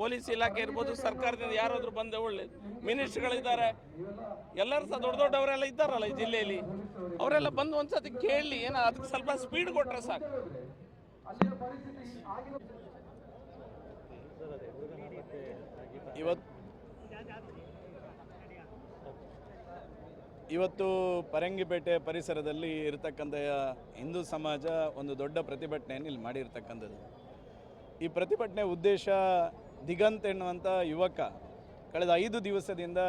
ಪೊಲೀಸ್ ಇಲಾಖೆ ಇರ್ಬೋದು, ಸರ್ಕಾರದಿಂದ ಯಾರಾದರೂ ಬಂದೆ ಒಳ್ಳೇದು. ಮಿನಿಸ್ಟ್ರುಗಳಿದ್ದಾರೆ. ಎಲ್ಲರೂ ಸಹ ದೊಡ್ಡ ದೊಡ್ಡವರೆಲ್ಲ ಇದ್ದಾರಲ್ಲ ಈ ಜಿಲ್ಲೆಯಲ್ಲಿ. ಅವರೆಲ್ಲ ಬಂದು ಒಂದ್ಸತಿ ಕೇಳಲಿ ಏನೋ ಅದಕ್ಕೆ ಸ್ವಲ್ಪ ಸ್ಪೀಡ್ ಕೊಟ್ಟರೆ ಸಾಕು. ಇವತ್ತು ಇವತ್ತು ಪರಂಗಿಪೇಟೆ ಪರಿಸರದಲ್ಲಿ ಇರತಕ್ಕಂಥ ಹಿಂದೂ ಸಮಾಜ ಒಂದು ದೊಡ್ಡ ಪ್ರತಿಭಟನೆಯನ್ನು ಇಲ್ಲಿ ಮಾಡಿರ್ತಕ್ಕಂಥದ್ದು. ಈ ಪ್ರತಿಭಟನೆ ಉದ್ದೇಶ ದಿಗಂತ್ ಎನ್ನುವಂಥ ಯುವಕ ಕಳೆದ ಐದು ದಿವಸದಿಂದ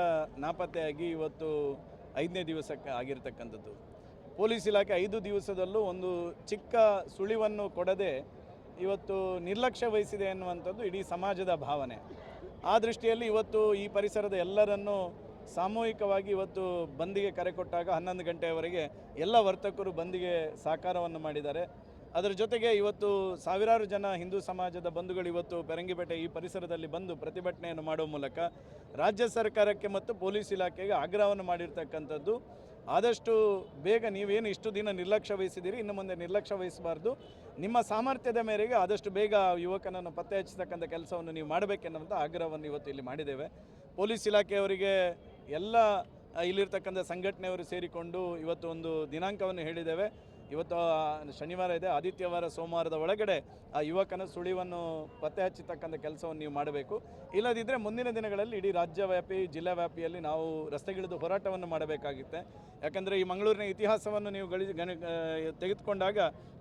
ನಾಪತ್ತೆಯಾಗಿ ಇವತ್ತು ಐದನೇ ದಿವಸಕ್ಕೆ ಆಗಿರ್ತಕ್ಕಂಥದ್ದು. ಪೊಲೀಸ್ ಇಲಾಖೆ ಐದು ದಿವಸದಲ್ಲೂ ಒಂದು ಚಿಕ್ಕ ಸುಳಿವನ್ನು ಕೊಡದೆ ಇವತ್ತು ನಿರ್ಲಕ್ಷ್ಯ ವಹಿಸಿದೆ ಎನ್ನುವಂಥದ್ದು ಇಡೀ ಸಮಾಜದ ಭಾವನೆ. ಆ ದೃಷ್ಟಿಯಲ್ಲಿ ಇವತ್ತು ಈ ಪರಿಸರದ ಎಲ್ಲರನ್ನು ಸಾಮೂಹಿಕವಾಗಿ ಇವತ್ತು ಬಂದಿಗೆ ಕರೆ ಕೊಟ್ಟಾಗ ಹನ್ನೊಂದು ಗಂಟೆಯವರೆಗೆ ಎಲ್ಲ ವರ್ತಕರು ಬಂದಿಗೆ ಸಾಕಾರವನ್ನು ಮಾಡಿದ್ದಾರೆ. ಅದರ ಜೊತೆಗೆ ಇವತ್ತು ಸಾವಿರಾರು ಜನ ಹಿಂದೂ ಸಮಾಜದ ಬಂಧುಗಳು ಇವತ್ತು ಪೆರಂಗಿಪೇಟೆ ಈ ಪರಿಸರದಲ್ಲಿ ಬಂದು ಪ್ರತಿಭಟನೆಯನ್ನು ಮಾಡುವ ಮೂಲಕ ರಾಜ್ಯ ಸರ್ಕಾರಕ್ಕೆ ಮತ್ತು ಪೊಲೀಸ್ ಇಲಾಖೆಗೆ ಆಗ್ರಹವನ್ನು ಮಾಡಿರ್ತಕ್ಕಂಥದ್ದು. ಆದಷ್ಟು ಬೇಗ ನೀವೇನು ಇಷ್ಟು ದಿನ ನಿರ್ಲಕ್ಷ್ಯ ವಹಿಸಿದ್ದೀರಿ, ಇನ್ನು ಮುಂದೆ ನಿರ್ಲಕ್ಷ್ಯ ವಹಿಸಬಾರ್ದು. ನಿಮ್ಮ ಸಾಮರ್ಥ್ಯದ ಮೇರೆಗೆ ಆದಷ್ಟು ಬೇಗ ಯುವಕನನ್ನು ಪತ್ತೆ ಹಚ್ಚತಕ್ಕಂಥ ಕೆಲಸವನ್ನು ನೀವು ಮಾಡಬೇಕೆನ್ನುವಂಥ ಆಗ್ರಹವನ್ನು ಇವತ್ತು ಇಲ್ಲಿ ಮಾಡಿದ್ದೇವೆ. ಪೊಲೀಸ್ ಇಲಾಖೆಯವರಿಗೆ ಎಲ್ಲ ಇಲ್ಲಿರ್ತಕ್ಕಂಥ ಸಂಘಟನೆಯವರು ಸೇರಿಕೊಂಡು ಇವತ್ತು ಒಂದು ದಿನಾಂಕವನ್ನು ಹೇಳಿದ್ದೇವೆ. ಇವತ್ತು ಶನಿವಾರ ಇದೆ ಆದಿತ್ಯವಾರ ಸೋಮವಾರದ ಒಳಗಡೆ ಆ ಯುವಕನ ಸುಳಿವನ್ನು ಪತ್ತೆ ಹಚ್ಚತಕ್ಕಂಥ ಕೆಲಸವನ್ನು ನೀವು ಮಾಡಬೇಕು. ಇಲ್ಲದಿದ್ದರೆ ಮುಂದಿನ ದಿನಗಳಲ್ಲಿ ಇಡೀ ರಾಜ್ಯವ್ಯಾಪಿ ಜಿಲ್ಲಾ ವ್ಯಾಪಿಯಲ್ಲಿ ನಾವು ರಸ್ತೆಗಿಳಿದು ಹೋರಾಟವನ್ನು ಮಾಡಬೇಕಾಗುತ್ತೆ. ಯಾಕಂದರೆ ಈ ಮಂಗಳೂರಿನ ಇತಿಹಾಸವನ್ನು ನೀವು ಗಳಿ ಗಣ ತೆಗೆದುಕೊಂಡಾಗ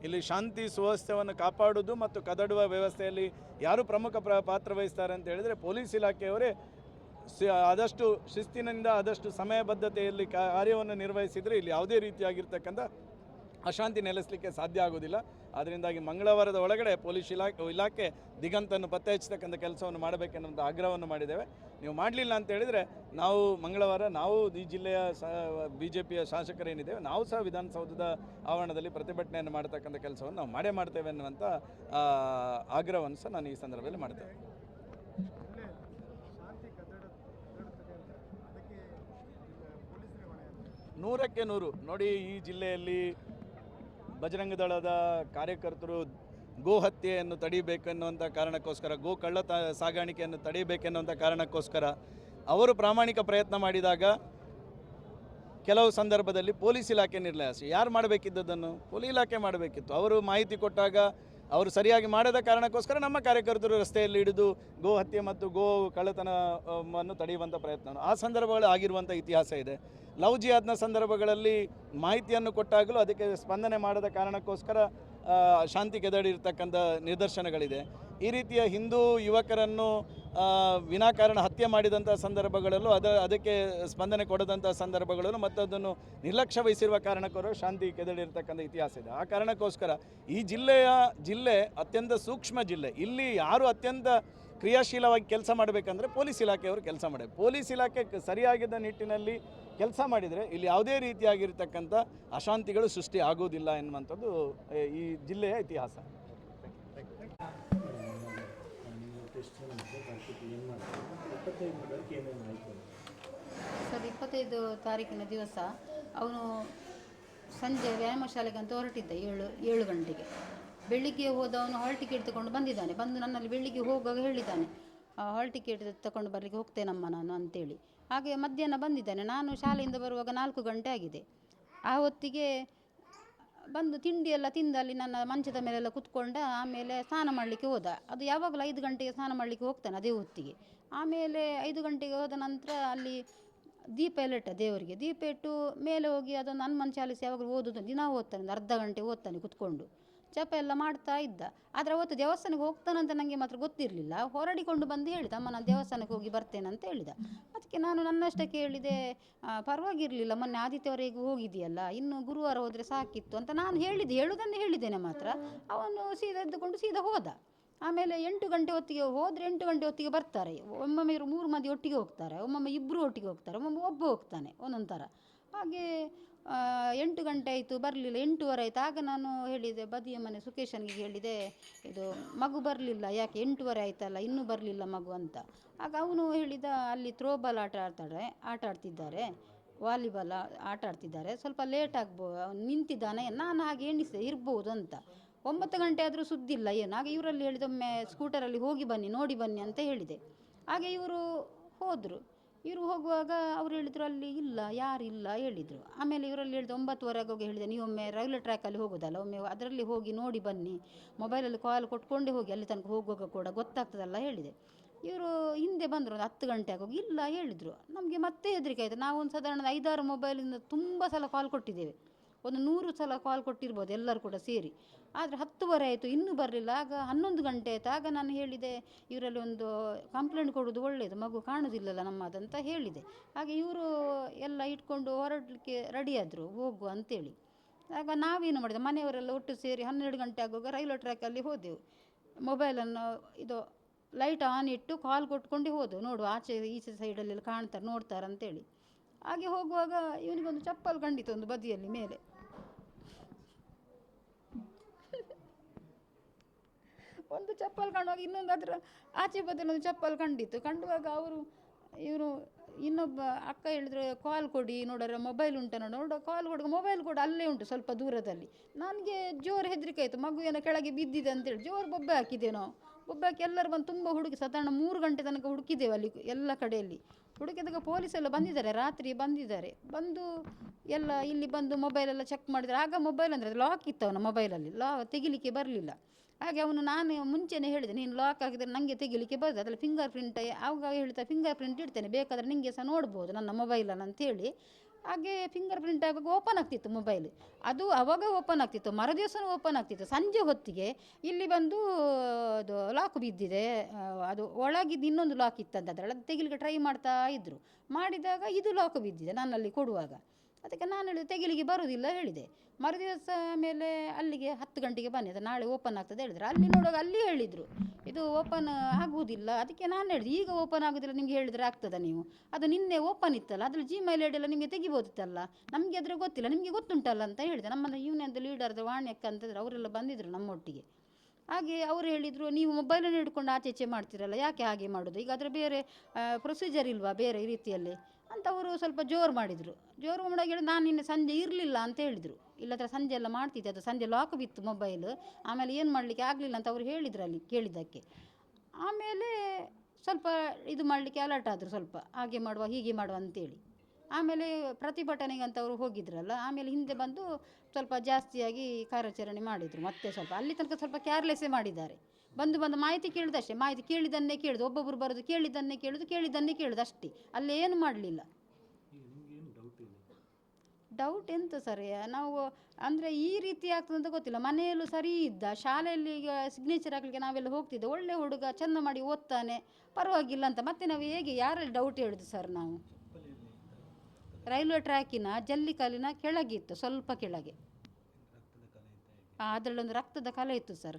ಇಲ್ಲಿ ಶಾಂತಿ, ಸುವ್ಯವಸ್ಥೆಯನ್ನು ಕಾಪಾಡುವುದು ಮತ್ತು ಕದಡುವ ವ್ಯವಸ್ಥೆಯಲ್ಲಿ ಯಾರು ಪ್ರಮುಖ ಪ್ರ, ಪಾತ್ರ ವಹಿಸ್ತಾರೆ ಅಂತ ಹೇಳಿದರೆ ಪೊಲೀಸ್ ಇಲಾಖೆಯವರೇ ಆದಷ್ಟು ಶಿಸ್ತಿನಿಂದ, ಆದಷ್ಟು ಸಮಯಬದ್ಧತೆಯಲ್ಲಿ ಕಾರ್ಯವನ್ನು ನಿರ್ವಹಿಸಿದರೆ ಇಲ್ಲಿ ಯಾವುದೇ ರೀತಿಯಾಗಿರ್ತಕ್ಕಂಥ ಅಶಾಂತಿ ನೆಲೆಸಲಿಕ್ಕೆ ಸಾಧ್ಯ ಆಗೋದಿಲ್ಲ ಅದರಿಂದಾಗಿ ಮಂಗಳವಾರದ ಒಳಗಡೆ ಪೊಲೀಸ್ ಇಲಾಖೆ ಇಲಾಖೆ ದಿಗಂತನ್ನು ಪತ್ತೆ ಹಚ್ಚತಕ್ಕಂಥ ಕೆಲಸವನ್ನು ಮಾಡಬೇಕೆನ್ನುವಂಥ ಆಗ್ರಹವನ್ನು ಮಾಡಿದ್ದೇವೆ. ನೀವು ಮಾಡಲಿಲ್ಲ ಅಂತ ಹೇಳಿದರೆ ನಾವು ಮಂಗಳವಾರ ನಾವು ಈ ಜಿಲ್ಲೆಯ ಸ ಬಿ ಜೆ ಪಿಯ ಶಾಸಕರೇನಿದ್ದೇವೆ ನಾವು ಸಹ ವಿಧಾನಸೌಧದ ಆವರಣದಲ್ಲಿ ಪ್ರತಿಭಟನೆಯನ್ನು ಮಾಡತಕ್ಕಂಥ ಕೆಲಸವನ್ನು ನಾವು ಮಾಡೇ ಮಾಡ್ತೇವೆ ಅನ್ನುವಂಥ ಆಗ್ರಹವನ್ನು ಸಹ ನಾನು ಈ ಸಂದರ್ಭದಲ್ಲಿ ಮಾಡ್ತೇವೆ ನೂರಕ್ಕೆ ನೂರು. ನೋಡಿ ಈ ಜಿಲ್ಲೆಯಲ್ಲಿ ಬಜರಂಗ ದಳದ ಕಾರ್ಯಕರ್ತರು ಗೋ ಹತ್ಯೆಯನ್ನು ತಡೀಬೇಕೆನ್ನುವಂಥ ಕಾರಣಕ್ಕೋಸ್ಕರ, ಗೋ ಕಳ್ಳ ಸಾಗಾಣಿಕೆಯನ್ನು ತಡೀಬೇಕೆನ್ನುವಂಥ ಕಾರಣಕ್ಕೋಸ್ಕರ ಅವರು ಪ್ರಾಮಾಣಿಕ ಪ್ರಯತ್ನ ಮಾಡಿದಾಗ ಕೆಲವು ಸಂದರ್ಭದಲ್ಲಿ ಪೊಲೀಸ್ ಇಲಾಖೆ ನಿರ್ಲಯಿಸಿ. ಯಾರು ಮಾಡಬೇಕಿದ್ದದನ್ನು ಪೊಲೀಸ್ ಇಲಾಖೆ ಮಾಡಬೇಕಿತ್ತು. ಅವರು ಮಾಹಿತಿ ಕೊಟ್ಟಾಗ ಅವರು ಸರಿಯಾಗಿ ಮಾಡದ ಕಾರಣಕ್ಕೋಸ್ಕರ ನಮ್ಮ ಕಾರ್ಯಕರ್ತರು ರಸ್ತೆಯಲ್ಲಿ ಹಿಡಿದು ಗೋ ಹತ್ಯೆ ಮತ್ತು ಗೋ ಕಳ್ಳತನವನ್ನು ತಡೆಯುವಂಥ ಪ್ರಯತ್ನ ಆ ಸಂದರ್ಭಗಳು ಆಗಿರುವಂಥ ಇತಿಹಾಸ ಇದೆ. ಲವ್ ಜಿಹಾದ್ನ ಸಂದರ್ಭಗಳಲ್ಲಿ ಮಾಹಿತಿಯನ್ನು ಕೊಟ್ಟಾಗಲೂ ಅದಕ್ಕೆ ಸ್ಪಂದನೆ ಮಾಡದ ಕಾರಣಕ್ಕೋಸ್ಕರ ಶಾಂತಿ ಕೆದಡಿರ್ತಕ್ಕಂಥ ನಿದರ್ಶನಗಳಿದೆ. ಈ ರೀತಿಯ ಹಿಂದೂ ಯುವಕರನ್ನು ವಿನಾಕಾರಣ ಹತ್ಯೆ ಮಾಡಿದಂಥ ಸಂದರ್ಭಗಳಲ್ಲೂ ಅದ, ಅದಕ್ಕೆ ಸ್ಪಂದನೆ ಕೊಡದಂಥ ಸಂದರ್ಭಗಳಲ್ಲೂ ಮತ್ತು ಅದನ್ನು ನಿರ್ಲಕ್ಷ್ಯ ವಹಿಸಿರುವ ಕಾರಣಕ್ಕೋರು ಶಾಂತಿ ಕೆದಡಿರ್ತಕ್ಕಂಥ ಇತಿಹಾಸ ಇದೆ. ಆ ಕಾರಣಕ್ಕೋಸ್ಕರ ಈ ಜಿಲ್ಲೆಯ ಜಿಲ್ಲೆ ಅತ್ಯಂತ ಸೂಕ್ಷ್ಮ ಜಿಲ್ಲೆ. ಇಲ್ಲಿ ಯಾರು ಅತ್ಯಂತ ಕ್ರಿಯಾಶೀಲವಾಗಿ ಕೆಲಸ ಮಾಡಬೇಕಂದ್ರೆ ಪೊಲೀಸ್ ಇಲಾಖೆಯವರು ಕೆಲಸ ಮಾಡಿ. ಪೊಲೀಸ್ ಇಲಾಖೆ ಸರಿಯಾಗಿದ್ದ ನಿಟ್ಟಿನಲ್ಲಿ ಕೆಲಸ ಮಾಡಿದರೆ ಇಲ್ಲಿ ಯಾವುದೇ ರೀತಿಯಾಗಿರ್ತಕ್ಕಂಥ ಅಶಾಂತಿಗಳು ಸೃಷ್ಟಿ ಆಗುವುದಿಲ್ಲ ಎನ್ನುವಂಥದ್ದು ಈ ಜಿಲ್ಲೆಯ ಇತಿಹಾಸ. ಸರ್, ಇಪ್ಪತ್ತೈದು ತಾರೀಕಿನ ದಿವಸ ಅವನು ಸಂಜೆ ವ್ಯಾಯಾಮ ಶಾಲೆಗೆ ಅಂತ ಹೊರಟಿದ್ದ ಏಳು ಏಳು ಗಂಟೆಗೆ. ಬೆಳಿಗ್ಗೆ ಹೋದವನು ಹಾಲ್ ಟಿಕೆಟ್ ತಗೊಂಡು ಬಂದಿದ್ದಾನೆ. ಬಂದು ನನ್ನಲ್ಲಿ ಬೆಳಿಗ್ಗೆ ಹೋಗುವಾಗ ಹೇಳಿದ್ದಾನೆ ಹಾಲ್ ಟಿಕೆಟ್ ತಗೊಂಡು ಬರಲಿಕ್ಕೆ ಹೋಗ್ತೇನಮ್ಮ ನಾನು ಅಂತೇಳಿ. ಹಾಗೆ ಮಧ್ಯಾಹ್ನ ಬಂದಿದ್ದಾನೆ. ನಾನು ಶಾಲೆಯಿಂದ ಬರುವಾಗ ನಾಲ್ಕು ಗಂಟೆ ಆಗಿದೆ. ಆ ಹೊತ್ತಿಗೆ ಬಂದು ತಿಂಡಿ ಎಲ್ಲ ತಿಂದು ಅಲ್ಲಿ ನನ್ನ ಮಂಚದ ಮೇಲೆಲ್ಲ ಕುತ್ಕೊಂಡ ಆಮೇಲೆ ಸ್ನಾನ ಮಾಡಲಿಕ್ಕೆ ಹೋದ. ಅದು ಯಾವಾಗಲೂ ಐದು ಗಂಟೆಗೆ ಸ್ನಾನ ಮಾಡಲಿಕ್ಕೆ ಹೋಗ್ತಾನೆ ಅದೇ ಹೊತ್ತಿಗೆ. ಆಮೇಲೆ ಐದು ಗಂಟೆಗೆ ಹೋದ ನಂತರ ಅಲ್ಲಿ ದೀಪ ಎಲ್ಲ ಇಟ್ಟ ದೇವರಿಗೆ. ದೀಪ ಇಟ್ಟು ಮೇಲೆ ಹೋಗಿ ಅದೊಂದು ಹನುಮಾನ್ ಚಾಲಿಸಿ ಯಾವಾಗಲೂ ಓದೋದು. ದಿನ ಓದ್ತಾನೆ, ಒಂದು ಅರ್ಧ ಗಂಟೆ ಓದ್ತಾನೆ ಕುತ್ಕೊಂಡು. ಜಪ ಎಲ್ಲ ಮಾಡ್ತಾ ಇದ್ದ. ಆದರೆ ಅವತ್ತು ದೇವಸ್ಥಾನಕ್ಕೆ ಹೋಗ್ತಾನಂತ ನನಗೆ ಮಾತ್ರ ಗೊತ್ತಿರಲಿಲ್ಲ. ಹೊರಡಿಕೊಂಡು ಬಂದು ಹೇಳಿದ, ಅಮ್ಮ, ನಾನು ದೇವಸ್ಥಾನಕ್ಕೆ ಹೋಗಿ ಬರ್ತೇನೆ ಅಂತ ಹೇಳಿದ. ಅದಕ್ಕೆ ನಾನು ನನ್ನಷ್ಟಕ್ಕೆ ಹೇಳಿದೆ ಪರವಾಗಿರಲಿಲ್ಲ, ಮೊನ್ನೆ ಆದಿತ್ಯವರೆಗೂ ಹೋಗಿದೆಯಲ್ಲ ಇನ್ನು ಗುರುವಾರ ಹೋದರೆ ಸಾಕಿತ್ತು ಅಂತ ನಾನು ಹೇಳಿದೆ ಹೇಳುವುದನ್ನೇ ಹೇಳಿದ್ದೇನೆ ಮಾತ್ರ. ಅವನು ಸೀದಾ ಎದ್ದುಕೊಂಡು ಸೀದಾ ಹೋದ. ಆಮೇಲೆ ಎಂಟು ಗಂಟೆ ಹೊತ್ತಿಗೆ ಹೋದರೆ ಎಂಟು ಗಂಟೆ ಹೊತ್ತಿಗೆ ಬರ್ತಾರೆ. ಒಮ್ಮೊಮ್ಮೆ ಇವರು ಮೂರು ಮಂದಿ ಒಟ್ಟಿಗೆ ಹೋಗ್ತಾರೆ, ಒಮ್ಮೊಮ್ಮೆ ಇಬ್ಬರು ಒಟ್ಟಿಗೆ ಹೋಗ್ತಾರೆ, ಒಮ್ಮೊಮ್ಮೆ ಒಬ್ಬ ಹೋಗ್ತಾನೆ ಒಂದೊಂದು ಥರ. ಹಾಗೆ ಎಂಟು ಗಂಟೆ ಆಯಿತು, ಬರಲಿಲ್ಲ. ಎಂಟೂವರೆ ಆಯಿತು. ಆಗ ನಾನು ಹೇಳಿದೆ, ಬದಿಯ ಮನೆ ಸುಕೇಶನ್ಗೆ ಹೇಳಿದೆ, ಇದು ಮಗು ಬರಲಿಲ್ಲ. ಯಾಕೆ? ಎಂಟೂವರೆ ಆಯ್ತಲ್ಲ, ಇನ್ನೂ ಬರಲಿಲ್ಲ ಮಗು ಅಂತ. ಆಗ ಅವನು ಹೇಳಿದ, ಅಲ್ಲಿ ಥ್ರೋಬಾಲ್ ಆಟ ಆಡ್ತಾರೆ, ಆಟ ಆಡ್ತಿದ್ದಾರೆ ವಾಲಿಬಾಲ್ ಆಟ ಆಡ್ತಿದ್ದಾರೆ. ಸ್ವಲ್ಪ ಲೇಟ್ ಆಗ್ಬೋ ನಿಂತಿದ್ದಾನೆ. ನಾನು ಹಾಗೆ ಎಣಿಸಿದೆ, ಇರ್ಬೋದು ಅಂತ. ಒಂಬತ್ತು ಗಂಟೆ ಆದರೂ ಸುದ್ದಿಲ್ಲ, ಏನು? ಆಗ ಇವರಲ್ಲಿ ಹೇಳಿದೊಮ್ಮೆ ಸ್ಕೂಟರಲ್ಲಿ ಹೋಗಿ ಬನ್ನಿ, ನೋಡಿ ಬನ್ನಿ ಅಂತ ಹೇಳಿದೆ. ಹಾಗೆ ಇವರು ಹೋದರು. ಇವರು ಹೋಗುವಾಗ ಅವ್ರು ಹೇಳಿದರು ಅಲ್ಲಿ ಇಲ್ಲ ಯಾರಿಲ್ಲ ಹೇಳಿದರು. ಆಮೇಲೆ ಇವರಲ್ಲಿ ಹೇಳಿದ ಒಂಬತ್ತುವರೆಗೆ ಹೋಗಿ ಹೇಳಿದೆ ನೀವೊಮ್ಮೆ ರೈಲ್ವೆ ಟ್ರ್ಯಾಕಲ್ಲಿ ಹೋಗೋದಲ್ಲ, ಒಮ್ಮೆ ಅದರಲ್ಲಿ ಹೋಗಿ ನೋಡಿ ಬನ್ನಿ. ಮೊಬೈಲಲ್ಲಿ ಕಾಲ್ ಕೊಟ್ಕೊಂಡೇ ಹೋಗಿ, ಅಲ್ಲಿ ತನಕ ಹೋಗುವಾಗ ಕೂಡ ಗೊತ್ತಾಗ್ತದಲ್ಲ, ಹೇಳಿದೆ. ಇವರು ಹಿಂದೆ ಬಂದರು ಒಂದು ಹತ್ತು ಗಂಟೆ ಆಗೋಗಿ ಇಲ್ಲ ಹೇಳಿದರು. ನಮಗೆ ಮತ್ತೆ ಹೆದರಿಕೆ ಆಯಿತು. ನಾವು ಒಂದು ಸಾಧಾರಣ ಐದಾರು ಮೊಬೈಲಿಂದ ತುಂಬ ಸಲ ಕಾಲ್ ಕೊಟ್ಟಿದ್ದೇವೆ. ಒಂದು ನೂರು ಸಲ ಕಾಲ್ ಕೊಟ್ಟಿರ್ಬೋದು ಎಲ್ಲರೂ ಕೂಡ ಸೇರಿ. ಆದರೆ ಹತ್ತುವರೆ ಆಯಿತು, ಇನ್ನೂ ಬರಲಿಲ್ಲ. ಆಗ ಹನ್ನೊಂದು ಗಂಟೆ ಆಯಿತು. ಆಗ ನಾನು ಹೇಳಿದೆ, ಇವರಲ್ಲಿ ಒಂದು ಕಂಪ್ಲೇಂಟ್ ಕೊಡೋದು ಒಳ್ಳೆಯದು ಮಗು ಕಾಣೋದಿಲ್ಲಲ್ಲ ನಮ್ಮದಂತ ಹೇಳಿದೆ. ಹಾಗೆ ಇವರು ಎಲ್ಲ ಇಟ್ಕೊಂಡು ಹೊರಡಲಿಕ್ಕೆ ರೆಡಿಯಾದರು ಹೋಗುವ ಅಂತೇಳಿ. ಆಗ ನಾವೇನು ಮಾಡಿದೆ, ಮನೆಯವರೆಲ್ಲ ಒಟ್ಟು ಸೇರಿ ಹನ್ನೆರಡು ಗಂಟೆ ಆಗುವಾಗ ರೈಲ್ವೆ ಟ್ರ್ಯಾಕಲ್ಲಿ ಹೋದೆವು. ಮೊಬೈಲನ್ನು ಇದು ಲೈಟ್ ಆನ್ ಇಟ್ಟು ಕಾಲ್ ಕೊಟ್ಕೊಂಡು ಹೋದೆವು. ನೋಡುವ, ಆಚೆ ಈಚೆ ಸೈಡಲ್ಲೆಲ್ಲ ಕಾಣ್ತಾರೆ, ನೋಡ್ತಾರೆ ಅಂತೇಳಿ. ಹಾಗೆ ಹೋಗುವಾಗ ಇವನಿಗೊಂದು ಚಪ್ಪಲ್ ಕಂಡಿತು ಒಂದು ಬದಿಯಲ್ಲಿ ಮೇಲೆ. ಒಂದು ಚಪ್ಪಲ್ ಕಾಣುವಾಗ ಇನ್ನೊಂದು ಅದರ ಆಚೆ ಬದಿಯಲ್ಲಿ ಒಂದು ಚಪ್ಪಲ್ ಕಂಡಿತು. ಕಂಡುವಾಗ ಅವರು, ಇವರು ಇನ್ನೊಬ್ಬ ಅಕ್ಕ ಹೇಳಿದ್ರು, ಕಾಲ್ ಕೊಡಿ, ನೋಡೋರ ಮೊಬೈಲ್ ಉಂಟ ನೋಡ. ಕಾಲ್ ಕೊಡುವ ಮೊಬೈಲ್ ಕೂಡ ಅಲ್ಲೇ ಉಂಟು ಸ್ವಲ್ಪ ದೂರದಲ್ಲಿ. ನನಗೆ ಜೋರು ಹೆದರಿಕೆ ಆಯಿತು. ಮಗುವಿನ ಕೆಳಗೆ ಬಿದ್ದಿದೆ ಅಂತೇಳಿ ಜೋರು ಬೊಬ್ಬೆ ಹಾಕಿದೆನೋ ನಾವು ಬೊಬ್ಬೆ ಹಾಕಿ ಎಲ್ಲರೂ ಬಂದು ತುಂಬ ಹುಡುಕಿ ಸಾಧಾರಣ ಮೂರು ಗಂಟೆ ತನಕ ಹುಡುಕಿದ್ದೇವೆ ಅಲ್ಲಿ ಎಲ್ಲ ಕಡೆಯಲ್ಲಿ. ಹುಡುಕಿದಾಗ ಪೊಲೀಸ್ ಎಲ್ಲ ಬಂದಿದ್ದಾರೆ, ರಾತ್ರಿ ಬಂದಿದ್ದಾರೆ. ಬಂದು ಎಲ್ಲ ಇಲ್ಲಿ ಬಂದು ಮೊಬೈಲ್ ಎಲ್ಲ ಚೆಕ್ ಮಾಡಿದರೆ, ಆಗ ಮೊಬೈಲ್ ಅಂದರೆ ಲಾಕ್ ಇತ್ತು ಅವನ ಮೊಬೈಲಲ್ಲಿ ಲಾ ತೆಗಿಲಿಕ್ಕೆ ಬರಲಿಲ್ಲ. ಹಾಗೆ ಅವನು ನಾನು ಮುಂಚೆನೇ ಹೇಳಿದೆ, ನೀನು ಲಾಕ್ ಆಗಿದ್ರೆ ನನಗೆ ತೆಗಿಲಿಕ್ಕೆ ಬರ್ತದೆ, ಅದರಲ್ಲಿ ಫಿಂಗರ್ ಪ್ರಿಂಟ್ ಆವಾಗ ಹೇಳ್ತಾ ಫಿಂಗರ್ ಪ್ರಿಂಟ್ ಇಡ್ತೇನೆ, ಬೇಕಾದರೆ ನಿಮಗೆ ಸಹ ನೋಡ್ಬೋದು ನನ್ನ ಮೊಬೈಲನ್ನು ಅಂತೇಳಿ. ಹಾಗೆ ಫಿಂಗರ್ ಪ್ರಿಂಟ್ ಆಗುವಾಗ ಓಪನ್ ಆಗ್ತಿತ್ತು ಮೊಬೈಲ್ ಅದು ಅವಾಗ ಓಪನ್ ಆಗ್ತಿತ್ತು ಮರುದಿವಸನೂ ಓಪನ್ ಆಗ್ತಿತ್ತು. ಸಂಜೆ ಹೊತ್ತಿಗೆ ಇಲ್ಲಿ ಬಂದು, ಅದು ಲಾಕ್ ಬಿದ್ದಿದೆ. ಅದು ಒಳಗಿದ್ದು ಇನ್ನೊಂದು ಲಾಕ್ ಇತ್ತಂತ. ಅದರಲ್ಲಿ ಅದು ತೆಗಿಲಿಕ್ಕೆ ಟ್ರೈ ಮಾಡ್ತಾ ಇದ್ದರು ಮಾಡಿದಾಗ ಇದು ಲಾಕ್ ಬಿದ್ದಿದೆ ನನ್ನಲ್ಲಿ ಕೊಡುವಾಗ. ಅದಕ್ಕೆ ನಾನು ಹೇಳಿದೆ, ತೆಗಿಲಿಕ್ಕೆ ಬರುವುದಿಲ್ಲ ಹೇಳಿದೆ. ಮರುದಿವಸ ಮೇಲೆ ಅಲ್ಲಿಗೆ ಹತ್ತು ಗಂಟೆಗೆ ಬನ್ನಿ, ಅದು ನಾಳೆ ಓಪನ್ ಆಗ್ತದೆ ಹೇಳಿದ್ರು. ಅಲ್ಲಿ ನೋಡುವಾಗ ಅಲ್ಲಿ ಹೇಳಿದರು, ಇದು ಓಪನ್ ಆಗುವುದಿಲ್ಲ, ಅದಕ್ಕೆ ನಾನು ಹೇಳಿದೆ. ಈಗ ಓಪನ್ ಆಗೋದಿಲ್ಲ ನಿಮಗೆ ಹೇಳಿದರೆ ಆಗ್ತದ ನೀವು? ಅದು ನಿನ್ನೆ ಓಪನ್ ಇತ್ತಲ್ಲ, ಅದ್ರಲ್ಲಿ ಜಿಮೇಲ್ ಐಡಿ ಎಲ್ಲ ನಿಮಗೆ ತೆಗಿಬೋದಿತ್ತಲ್ಲ? ನಮಗೆ ಅದ್ರ ಗೊತ್ತಿಲ್ಲ, ನಿಮಗೆ ಗೊತ್ತುಂಟಲ್ಲ ಅಂತ ಹೇಳಿದೆ. ನಮ್ಮನ್ನು ಯೂನಿಯನ್ದ ಲೀಡರ್ ವಾಣ್ಯಕ್ಕ ಅಂತಂದ್ರೆ ಅವರೆಲ್ಲ ಬಂದಿದ್ದರು ನಮ್ಮೊಟ್ಟಿಗೆ. ಹಾಗೆ ಅವರು ಹೇಳಿದರು, ನೀವು ಮೊಬೈಲನ್ನು ಹಿಡ್ಕೊಂಡು ಆಚೆ ಈಚೆ ಮಾಡ್ತೀರಲ್ಲ, ಯಾಕೆ ಹಾಗೆ ಮಾಡೋದು? ಈಗ ಅದರ ಬೇರೆ ಪ್ರೊಸೀಜರ್ ಇಲ್ವಾ ಬೇರೆ ರೀತಿಯಲ್ಲಿ? ಅಂತ ಅವರು ಸ್ವಲ್ಪ ಜೋರು ಮಾಡಿದರು. ಜೋರು ಮಾಡಾಗ ಹೇಳಿ ನಾನು ನಿನ್ನೆ ಸಂಜೆ ಇರಲಿಲ್ಲ ಅಂತ ಹೇಳಿದರು. ಇಲ್ಲದ್ರ ಸಂಜೆ ಎಲ್ಲ ಮಾಡ್ತಿದ್ದೆ. ಅದು ಸಂಜೆ ಲಾಕ್ ಬಿತ್ತು ಮೊಬೈಲ್ ಆಮೇಲೆ ಏನು ಮಾಡಲಿಕ್ಕೆ ಆಗಲಿಲ್ಲ ಅಂತ ಅವರು ಹೇಳಿದ್ರು ಅಲ್ಲಿ, ಕೇಳಿದ್ದಕ್ಕೆ. ಆಮೇಲೆ ಸ್ವಲ್ಪ ಇದು ಮಾಡಲಿಕ್ಕೆ ಅಲರ್ಟ್ ಆದರು ಸ್ವಲ್ಪ. ಹಾಗೆ ಮಾಡುವ, ಹೀಗೆ ಮಾಡುವ ಅಂತೇಳಿ. ಆಮೇಲೆ ಪ್ರತಿಭಟನೆಗೆ ಅಂತ ಅವರು ಹೋಗಿದ್ರಲ್ಲ, ಆಮೇಲೆ ಹಿಂದೆ ಬಂದು ಸ್ವಲ್ಪ ಜಾಸ್ತಿಯಾಗಿ ಕಾರ್ಯಾಚರಣೆ ಮಾಡಿದರು, ಮತ್ತೆ ಸ್ವಲ್ಪ ಅಲ್ಲಿ ತನಕ ಸ್ವಲ್ಪ ಕೇರ್ಲೆಸ್ಸೇ ಮಾಡಿದ್ದಾರೆ. ಬಂದು ಬಂದು ಮಾಹಿತಿ ಕೇಳಿದಷ್ಟೇ, ಮಾಹಿತಿ ಕೇಳಿದ್ದನ್ನೇ ಕೇಳುದು ಒಬ್ಬೊಬ್ಬರು ಬರೋದು ಕೇಳಿದ್ದನ್ನೇ ಕೇಳುದು ಕೇಳಿದ್ದನ್ನೇ ಕೇಳುದು ಅಷ್ಟೇ, ಅಲ್ಲಿ ಏನು ಮಾಡಲಿಲ್ಲ. ಡೌಟ್ ಎಂತ ಸರ್, ನಾವು ಅಂದರೆ ಈ ರೀತಿ ಆಗ್ತದೆ ಅಂತ ಗೊತ್ತಿಲ್ಲ, ಮನೆಯಲ್ಲೂ ಸರಿ ಇದ್ದ, ಶಾಲೆಯಲ್ಲಿ ಈಗ ಸಿಗ್ನೇಚರ್ ಹಾಕ್ಲಿಕ್ಕೆ ನಾವೆಲ್ಲ ಹೋಗ್ತಿದ್ದೆ, ಒಳ್ಳೆ ಹುಡುಗ, ಚೆಂದ ಮಾಡಿ ಓದ್ತಾನೆ, ಪರವಾಗಿಲ್ಲ ಅಂತ, ಮತ್ತೆ ನಾವು ಹೇಗೆ, ಯಾರಲ್ಲಿ ಡೌಟ್ ಹೇಳುದು ಸರ್ ನಾವು? ರೈಲ್ವೆ ಟ್ರ್ಯಾಕಿನ ಜಲ್ಲಿಕಲ್ಲಿನ ಕೆಳಗಿತ್ತು, ಸ್ವಲ್ಪ ಕೆಳಗೆ. ಅದರಲ್ಲೊಂದು ರಕ್ತದ ಕಲೆ ಇತ್ತು ಸರ್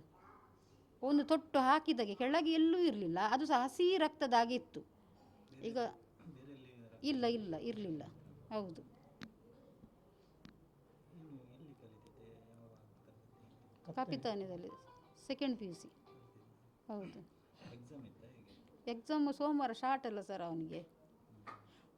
ಒಂದು ತೊಟ್ಟು ಹಾಕಿದಾಗೆ ಕೆಳಗೆ ಎಲ್ಲೂ ಇರಲಿಲ್ಲ, ಅದು ಸಹ ಹಸಿ ರಕ್ತದಾಗಿತ್ತು. ಈಗ ಇಲ್ಲ ಇಲ್ಲ, ಇರಲಿಲ್ಲ, ಹೌದು. ಕಪಿತಾನದಲ್ಲಿ ಸೆಕೆಂಡ್ ಪಿ ಯು ಸಿ ಹೌದು. ಎಕ್ಸಾಮು ಸೋಮವಾರ ಶಾರ್ಟ್ ಅಲ್ಲ ಸರ್ ಅವನಿಗೆ.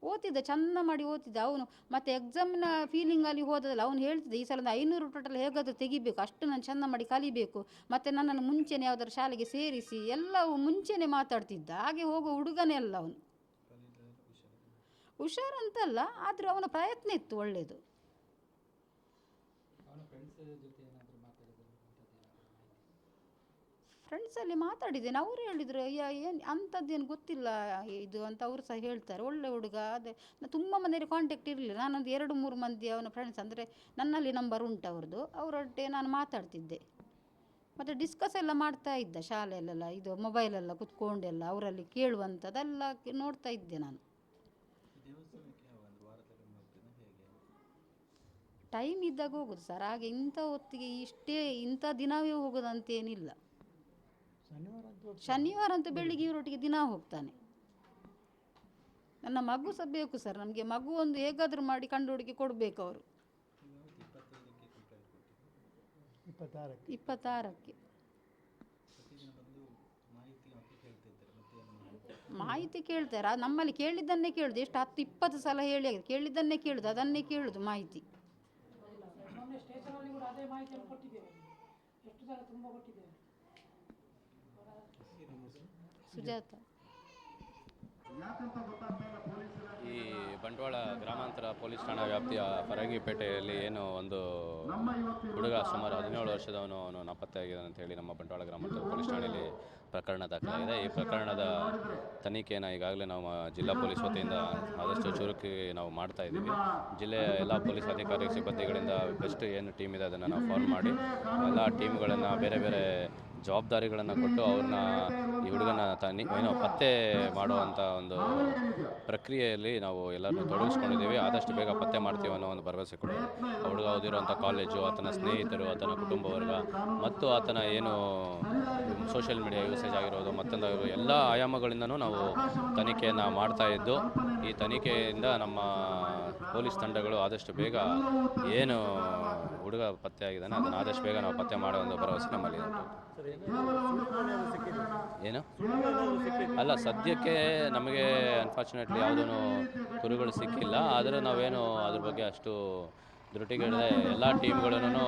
ಓದ್ತಿದ್ದ, ಚಂದ ಮಾಡಿ ಓದಿದ್ದ ಅವನು. ಮತ್ತು ಎಕ್ಸಾಮ್ನ ಫೀಲಿಂಗಲ್ಲಿ ಹೋದಲ್ಲ ಅವನು ಹೇಳ್ತಿದ್ದ, ಈ ಸಲ ಒಂದು ಐನೂರು ಟೋಟಲ್ ಹೇಗಾದರೂ ತೆಗಿಬೇಕು, ಅಷ್ಟು ನಾನು ಚಂದ ಮಾಡಿ ಕಲಿಬೇಕು. ಮತ್ತು ನನ್ನನ್ನು ಮುಂಚೆನೇ ಯಾವುದಾದ್ರು ಶಾಲೆಗೆ ಸೇರಿಸಿ, ಎಲ್ಲವೂ ಮುಂಚೆನೇ ಮಾತಾಡ್ತಿದ್ದ. ಹಾಗೆ ಹೋಗೋ ಹುಡುಗನೇ ಅಲ್ಲ ಅವನು. ಹುಷಾರಂತಲ್ಲ, ಆದರೂ ಅವನ ಪ್ರಯತ್ನ ಇತ್ತು ಒಳ್ಳೆಯದು ಫ್ರೆಂಡ್ಸಲ್ಲಿ ಮಾತಾಡಿದ್ದೇನೆ ಅವರು ಹೇಳಿದರು ಏನು ಅಂಥದ್ದೇನು ಗೊತ್ತಿಲ್ಲ ಇದು ಅಂತ ಅವರು ಸಹ ಹೇಳ್ತಾರೆ. ಒಳ್ಳೆ ಹುಡುಗ ಅದೇ ತುಂಬ ಮಂದಿಯ ಕಾಂಟ್ಯಾಕ್ಟ್ ಇರಲಿಲ್ಲ. ನಾನೊಂದು ಎರಡು ಮೂರು ಮಂದಿ ಅವನ ಫ್ರೆಂಡ್ಸ್ ಅಂದರೆ ನನ್ನಲ್ಲಿ ನಂಬರ್ ಉಂಟು ಅವ್ರದ್ದು. ಅವರೊಟ್ಟಿಗೆ ನಾನು ಮಾತಾಡ್ತಿದ್ದೆ. ಮತ್ತು ಡಿಸ್ಕಸ್ ಎಲ್ಲ ಮಾಡ್ತಾ ಇದ್ದೆ ಶಾಲೆಯಲ್ಲೆಲ್ಲ ಇದು ಮೊಬೈಲೆಲ್ಲ ಕುತ್ಕೊಂಡೆಲ್ಲ ಅವರಲ್ಲಿ ಕೇಳುವಂಥದ್ದೆಲ್ಲ ನೋಡ್ತಾ ಇದ್ದೆ ನಾನು. ಟೈಮ್ ಇದ್ದಾಗ ಹೋಗೋದು ಸರ್. ಹಾಗೆ ಇಂಥ ಹೊತ್ತಿಗೆ ಇಷ್ಟೇ ಇಂಥ ದಿನವೇ ಹೋಗೋದಂತೇನಿಲ್ಲ. ಶನಿವಾರ ಅಂತ ಬೆಳಿಗ್ಗೆ ಇವರೊಟ್ಟಿಗೆ ದಿನ ಹೋಗ್ತಾನೆ. ನನ್ನ ಮಗು ಸಹ ಬೇಕು ಸರ್ ನಮಗೆ ಮಗು ಒಂದು ಹೇಗಾದರೂ ಮಾಡಿ ಕಂಡು ಹುಡುಗಿ ಕೊಡಬೇಕು ಅವರು. ಇಪ್ಪತ್ತಾರಕ್ಕೆ. ಮಾಹಿತಿ ಕೇಳ್ತಾರೆ ಅದು ನಮ್ಮಲ್ಲಿ ಕೇಳಿದ್ದನ್ನೇ ಕೇಳುದು ಎಷ್ಟು ಹತ್ತು ಇಪ್ಪತ್ತು ಸಲ ಹೇಳಿ ಆಗಿದೆ ಕೇಳಿದ್ದನ್ನೇ ಕೇಳುದು ಅದನ್ನೇ ಕೇಳುದು ಮಾಹಿತಿ. ಸುಜಾತ. ಈ ಬಂಟ್ವಾಳ ಗ್ರಾಮಾಂತರ ಪೊಲೀಸ್ ಠಾಣಾ ವ್ಯಾಪ್ತಿಯ ಪರಗಿಪೇಟೆಯಲ್ಲಿ ಏನು ಒಂದು ಹುಡುಗ ಸುಮಾರು ಹದಿನೇಳು ವರ್ಷದವನು, ಅವನು ನಾಪತ್ತೆಯಾಗಿದ್ದಾನೆ ಅಂತ ಹೇಳಿ ನಮ್ಮ ಬಂಟ್ವಾಳ ಗ್ರಾಮಾಂತರ ಪೊಲೀಸ್ ಠಾಣೆಯಲ್ಲಿ ಪ್ರಕರಣ ದಾಖಲಾಗಿದೆ. ಈ ಪ್ರಕರಣದ ತನಿಖೆಯನ್ನು ಈಗಾಗಲೇ ನಾವು ಜಿಲ್ಲಾ ಪೊಲೀಸ್ ವತಿಯಿಂದ ಆದಷ್ಟು ಚುರುಕಿ ನಾವು ಮಾಡ್ತಾ ಇದ್ದೀವಿ. ಜಿಲ್ಲೆಯ ಎಲ್ಲ ಪೊಲೀಸ್ ಅಧಿಕಾರಿ ಸಿಬ್ಬಂದಿಗಳಿಂದ ಬೆಸ್ಟ್ ಏನು ಟೀಮ್ ಇದೆ ಅದನ್ನು ನಾವು ಫಾರ್ಮ್ ಮಾಡಿ, ಎಲ್ಲ ಟೀಮ್ಗಳನ್ನು ಬೇರೆ ಬೇರೆ ಜವಾಬ್ದಾರಿಗಳನ್ನು ಕೊಟ್ಟು ಅವ್ರನ್ನ ಈ ಹುಡುಗನ ತಾನಿ ಏನೋ ಪತ್ತೆ ಮಾಡುವಂಥ ಒಂದು ಪ್ರಕ್ರಿಯೆಯಲ್ಲಿ ನಾವು ಎಲ್ಲರನ್ನೂ ತೊಡಗಿಸ್ಕೊಂಡಿದ್ದೀವಿ. ಆದಷ್ಟು ಬೇಗ ಪತ್ತೆ ಮಾಡ್ತೀವಿ ಅನ್ನೋ ಒಂದು ಭರವಸೆ ಕೊಡಿ. ಹುಡುಗ ಓದಿರುವಂಥ ಕಾಲೇಜು ಆತನ ಸ್ನೇಹಿತರು, ಆತನ ಕುಟುಂಬ ವರ್ಗ ಮತ್ತು ಆತನ ಏನು ಸೋಷಿಯಲ್ ಮೀಡಿಯಾ ಯೂಸೇಜ್ ಆಗಿರೋದು, ಮತ್ತೊಂದು ಎಲ್ಲ ಆಯಾಮಗಳಿಂದನೂ ನಾವು ತನಿಖೆಯನ್ನು ಮಾಡ್ತಾ ಇದ್ದು, ಈ ತನಿಖೆಯಿಂದ ನಮ್ಮ ಪೊಲೀಸ್ ತಂಡಗಳು ಆದಷ್ಟು ಬೇಗ ಏನು ಹುಡುಗ ಪತ್ತೆ ಆಗಿದ್ದಾನೆ ಅದನ್ನು ಆದಷ್ಟು ಬೇಗ ನಾವು ಪತ್ತೆ ಮಾಡೋ ಒಂದು ಭರವಸೆ ನಮ್ಮಲ್ಲಿ ಏನು? ಅಲ್ಲ, ಸದ್ಯಕ್ಕೆ ನಮಗೆ ಅನ್ಫಾರ್ಚುನೇಟ್ಲಿ ಯಾವುದೂ ಕುರಿಗಳು ಸಿಕ್ಕಿಲ್ಲ. ಆದರೆ ನಾವೇನು ಅದ್ರ ಬಗ್ಗೆ ಅಷ್ಟು ದೃಢಿಗಿಡದೆ ಎಲ್ಲ ಟೀಮ್ಗಳನ್ನು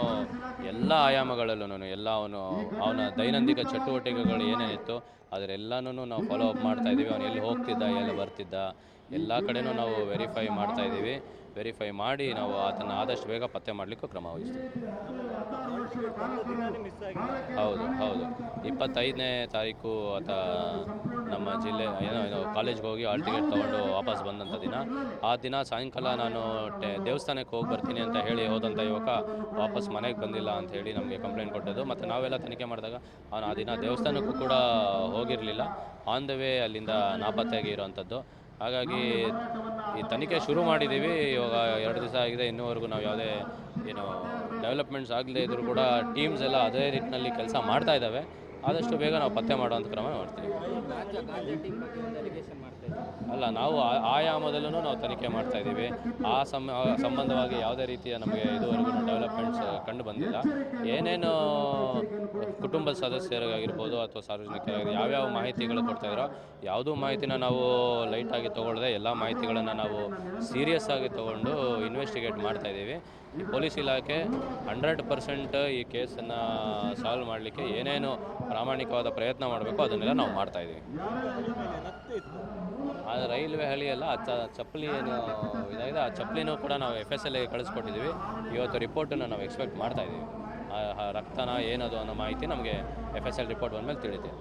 ಎಲ್ಲ ಆಯಾಮಗಳಲ್ಲೂ ಎಲ್ಲ ಅವನು, ಅವನ ದೈನಂದಿನ ಚಟುವಟಿಕೆಗಳು ಏನೇನಿತ್ತು ಅದರೆಲ್ಲನೂ ನಾವು ಫಾಲೋ ಅಪ್ ಮಾಡ್ತಾ ಇದ್ದೀವಿ. ಅವನು ಎಲ್ಲಿ ಹೋಗ್ತಿದ್ದ, ಎಲ್ಲಿ ಬರ್ತಿದ್ದ ಎಲ್ಲ ಕಡೆನೂ ನಾವು ವೆರಿಫೈ ಮಾಡ್ತಾ ಇದ್ದೀವಿ. ವೆರಿಫೈ ಮಾಡಿ ನಾವು ಆತನ ಆದಷ್ಟು ಬೇಗ ಪತ್ತೆ ಮಾಡಲಿಕ್ಕೂ ಕ್ರಮ ವಹಿಸ್ತೀವಿ. ಹೌದು ಹೌದು. ಇಪ್ಪತ್ತೈದನೇ ತಾರೀಕು ಆತ ನಮ್ಮ ಜಿಲ್ಲೆ, ಏನೋ ಏನೋ, ಕಾಲೇಜ್ಗೆ ಹೋಗಿ ಹಾಲ್ ಟಿಕೆಟ್ ತೊಗೊಂಡು ವಾಪಸ್ ಬಂದಂಥ ದಿನ. ಆ ದಿನ ಸಾಯಂಕಾಲ ನಾನು ದೇವಸ್ಥಾನಕ್ಕೆ ಹೋಗಿ ಬರ್ತೀನಿ ಅಂತ ಹೇಳಿ ಹೋದಂಥ ಯುವಕ ವಾಪಸ್ ಮನೆಗೆ ಬಂದಿಲ್ಲ ಅಂತ ಹೇಳಿ ನಮಗೆ ಕಂಪ್ಲೇಂಟ್ ಕೊಟ್ಟದ್ದು. ಮತ್ತು ನಾವೆಲ್ಲ ತನಿಖೆ ಮಾಡಿದಾಗ ಅವನು ಆ ದಿನ ದೇವಸ್ಥಾನಕ್ಕೂ ಕೂಡ ಹೋಗಿರಲಿಲ್ಲ. ಆನ್ ದ ವೇ ಅಲ್ಲಿಂದ ನಾಪತ್ತೆಯಾಗಿ ಇರೋವಂಥದ್ದು ಹಾಗಾಗಿ ಈ ತನಿಖೆ ಶುರು ಮಾಡಿದ್ದೀವಿ. ಇವಾಗ ಎರಡು ದಿವಸ ಆಗಿದೆ. ಇನ್ನೂವರೆಗೂ ನಾವು ಯಾವುದೇ ಏನು ಡೆವಲಪ್ಮೆಂಟ್ಸ್ ಆಗದೇ ಇದ್ರೂ ಕೂಡ ಟೀಮ್ಸ್ ಎಲ್ಲ ಅದೇ ರೀತಿಯಲ್ಲಿ ಕೆಲಸ ಮಾಡ್ತಾ ಇದ್ದಾವೆ. ಆದಷ್ಟು ಬೇಗ ನಾವು ಪತ್ತೆ ಮಾಡುವಂಥ ಕ್ರಮ ಮಾಡ್ತೀವಿ. ಅಲ್ಲ, ನಾವು ಆಯಾಮದಲ್ಲೂ ನಾವು ತನಿಖೆ ಮಾಡ್ತಾ ಇದ್ದೀವಿ. ಆ ಸಂ ಸಂಬಂಧವಾಗಿ ಯಾವುದೇ ರೀತಿಯ ನಮಗೆ ಇದುವರೆಗೂ ಡೆವಲಪ್ಮೆಂಟ್ಸ್ ಕಂಡು ಬಂದಿಲ್ಲ. ಏನೇನು ಕುಟುಂಬದ ಸದಸ್ಯರಿಗಾಗಿರ್ಬೋದು ಅಥವಾ ಸಾರ್ವಜನಿಕರಾಗಿ ಯಾವ್ಯಾವ ಮಾಹಿತಿಗಳು ಕೊಡ್ತಾ ಇದ್ದಾರೋ ಯಾವುದೂ ಮಾಹಿತಿನ ನಾವು ಲೈಟಾಗಿ ತೊಗೊಳ್ಳದೆ ಎಲ್ಲ ಮಾಹಿತಿಗಳನ್ನು ನಾವು ಸೀರಿಯಸ್ ಆಗಿ ತೊಗೊಂಡು ಇನ್ವೆಸ್ಟಿಗೇಟ್ ಮಾಡ್ತಾ ಇದ್ದೀವಿ. ಪೊಲೀಸ್ ಇಲಾಖೆ ಹಂಡ್ರೆಡ್ ಪರ್ಸೆಂಟ್ ಈ ಕೇಸನ್ನು ಸಾಲ್ವ್ ಮಾಡಲಿಕ್ಕೆ ಏನೇನು ಪ್ರಾಮಾಣಿಕವಾದ ಪ್ರಯತ್ನ ಮಾಡಬೇಕು ಅದನ್ನೆಲ್ಲ ನಾವು ಮಾಡ್ತಾ ಇದ್ದೀವಿ. ಆ ರೈಲ್ವೆ ಹಳಿಯಲ್ಲ ಆ ಚಪ್ಪಲಿ ಏನು ಇದಾಗಿದೆ, ಆ ಚಪ್ಪಲಿನೂ ಕೂಡ ನಾವು ಎಫ್ ಎಸ್ ಎಲ್ ಕಳಿಸ್ಕೊಟ್ಟಿದ್ದೀವಿ. ಇವತ್ತು ರಿಪೋರ್ಟನ್ನು ನಾವು ಎಕ್ಸ್ಪೆಕ್ಟ್ ಮಾಡ್ತಾ ಇದ್ದೀವಿ. ರಕ್ತನ, ಏನದು ಅನ್ನೋ ಮಾಹಿತಿ ನಮಗೆ ಎಫ್ ಎಸ್ ಎಲ್ ರಿಪೋರ್ಟ್ ಬಂದಮೇಲೆ ತಿಳಿತೆ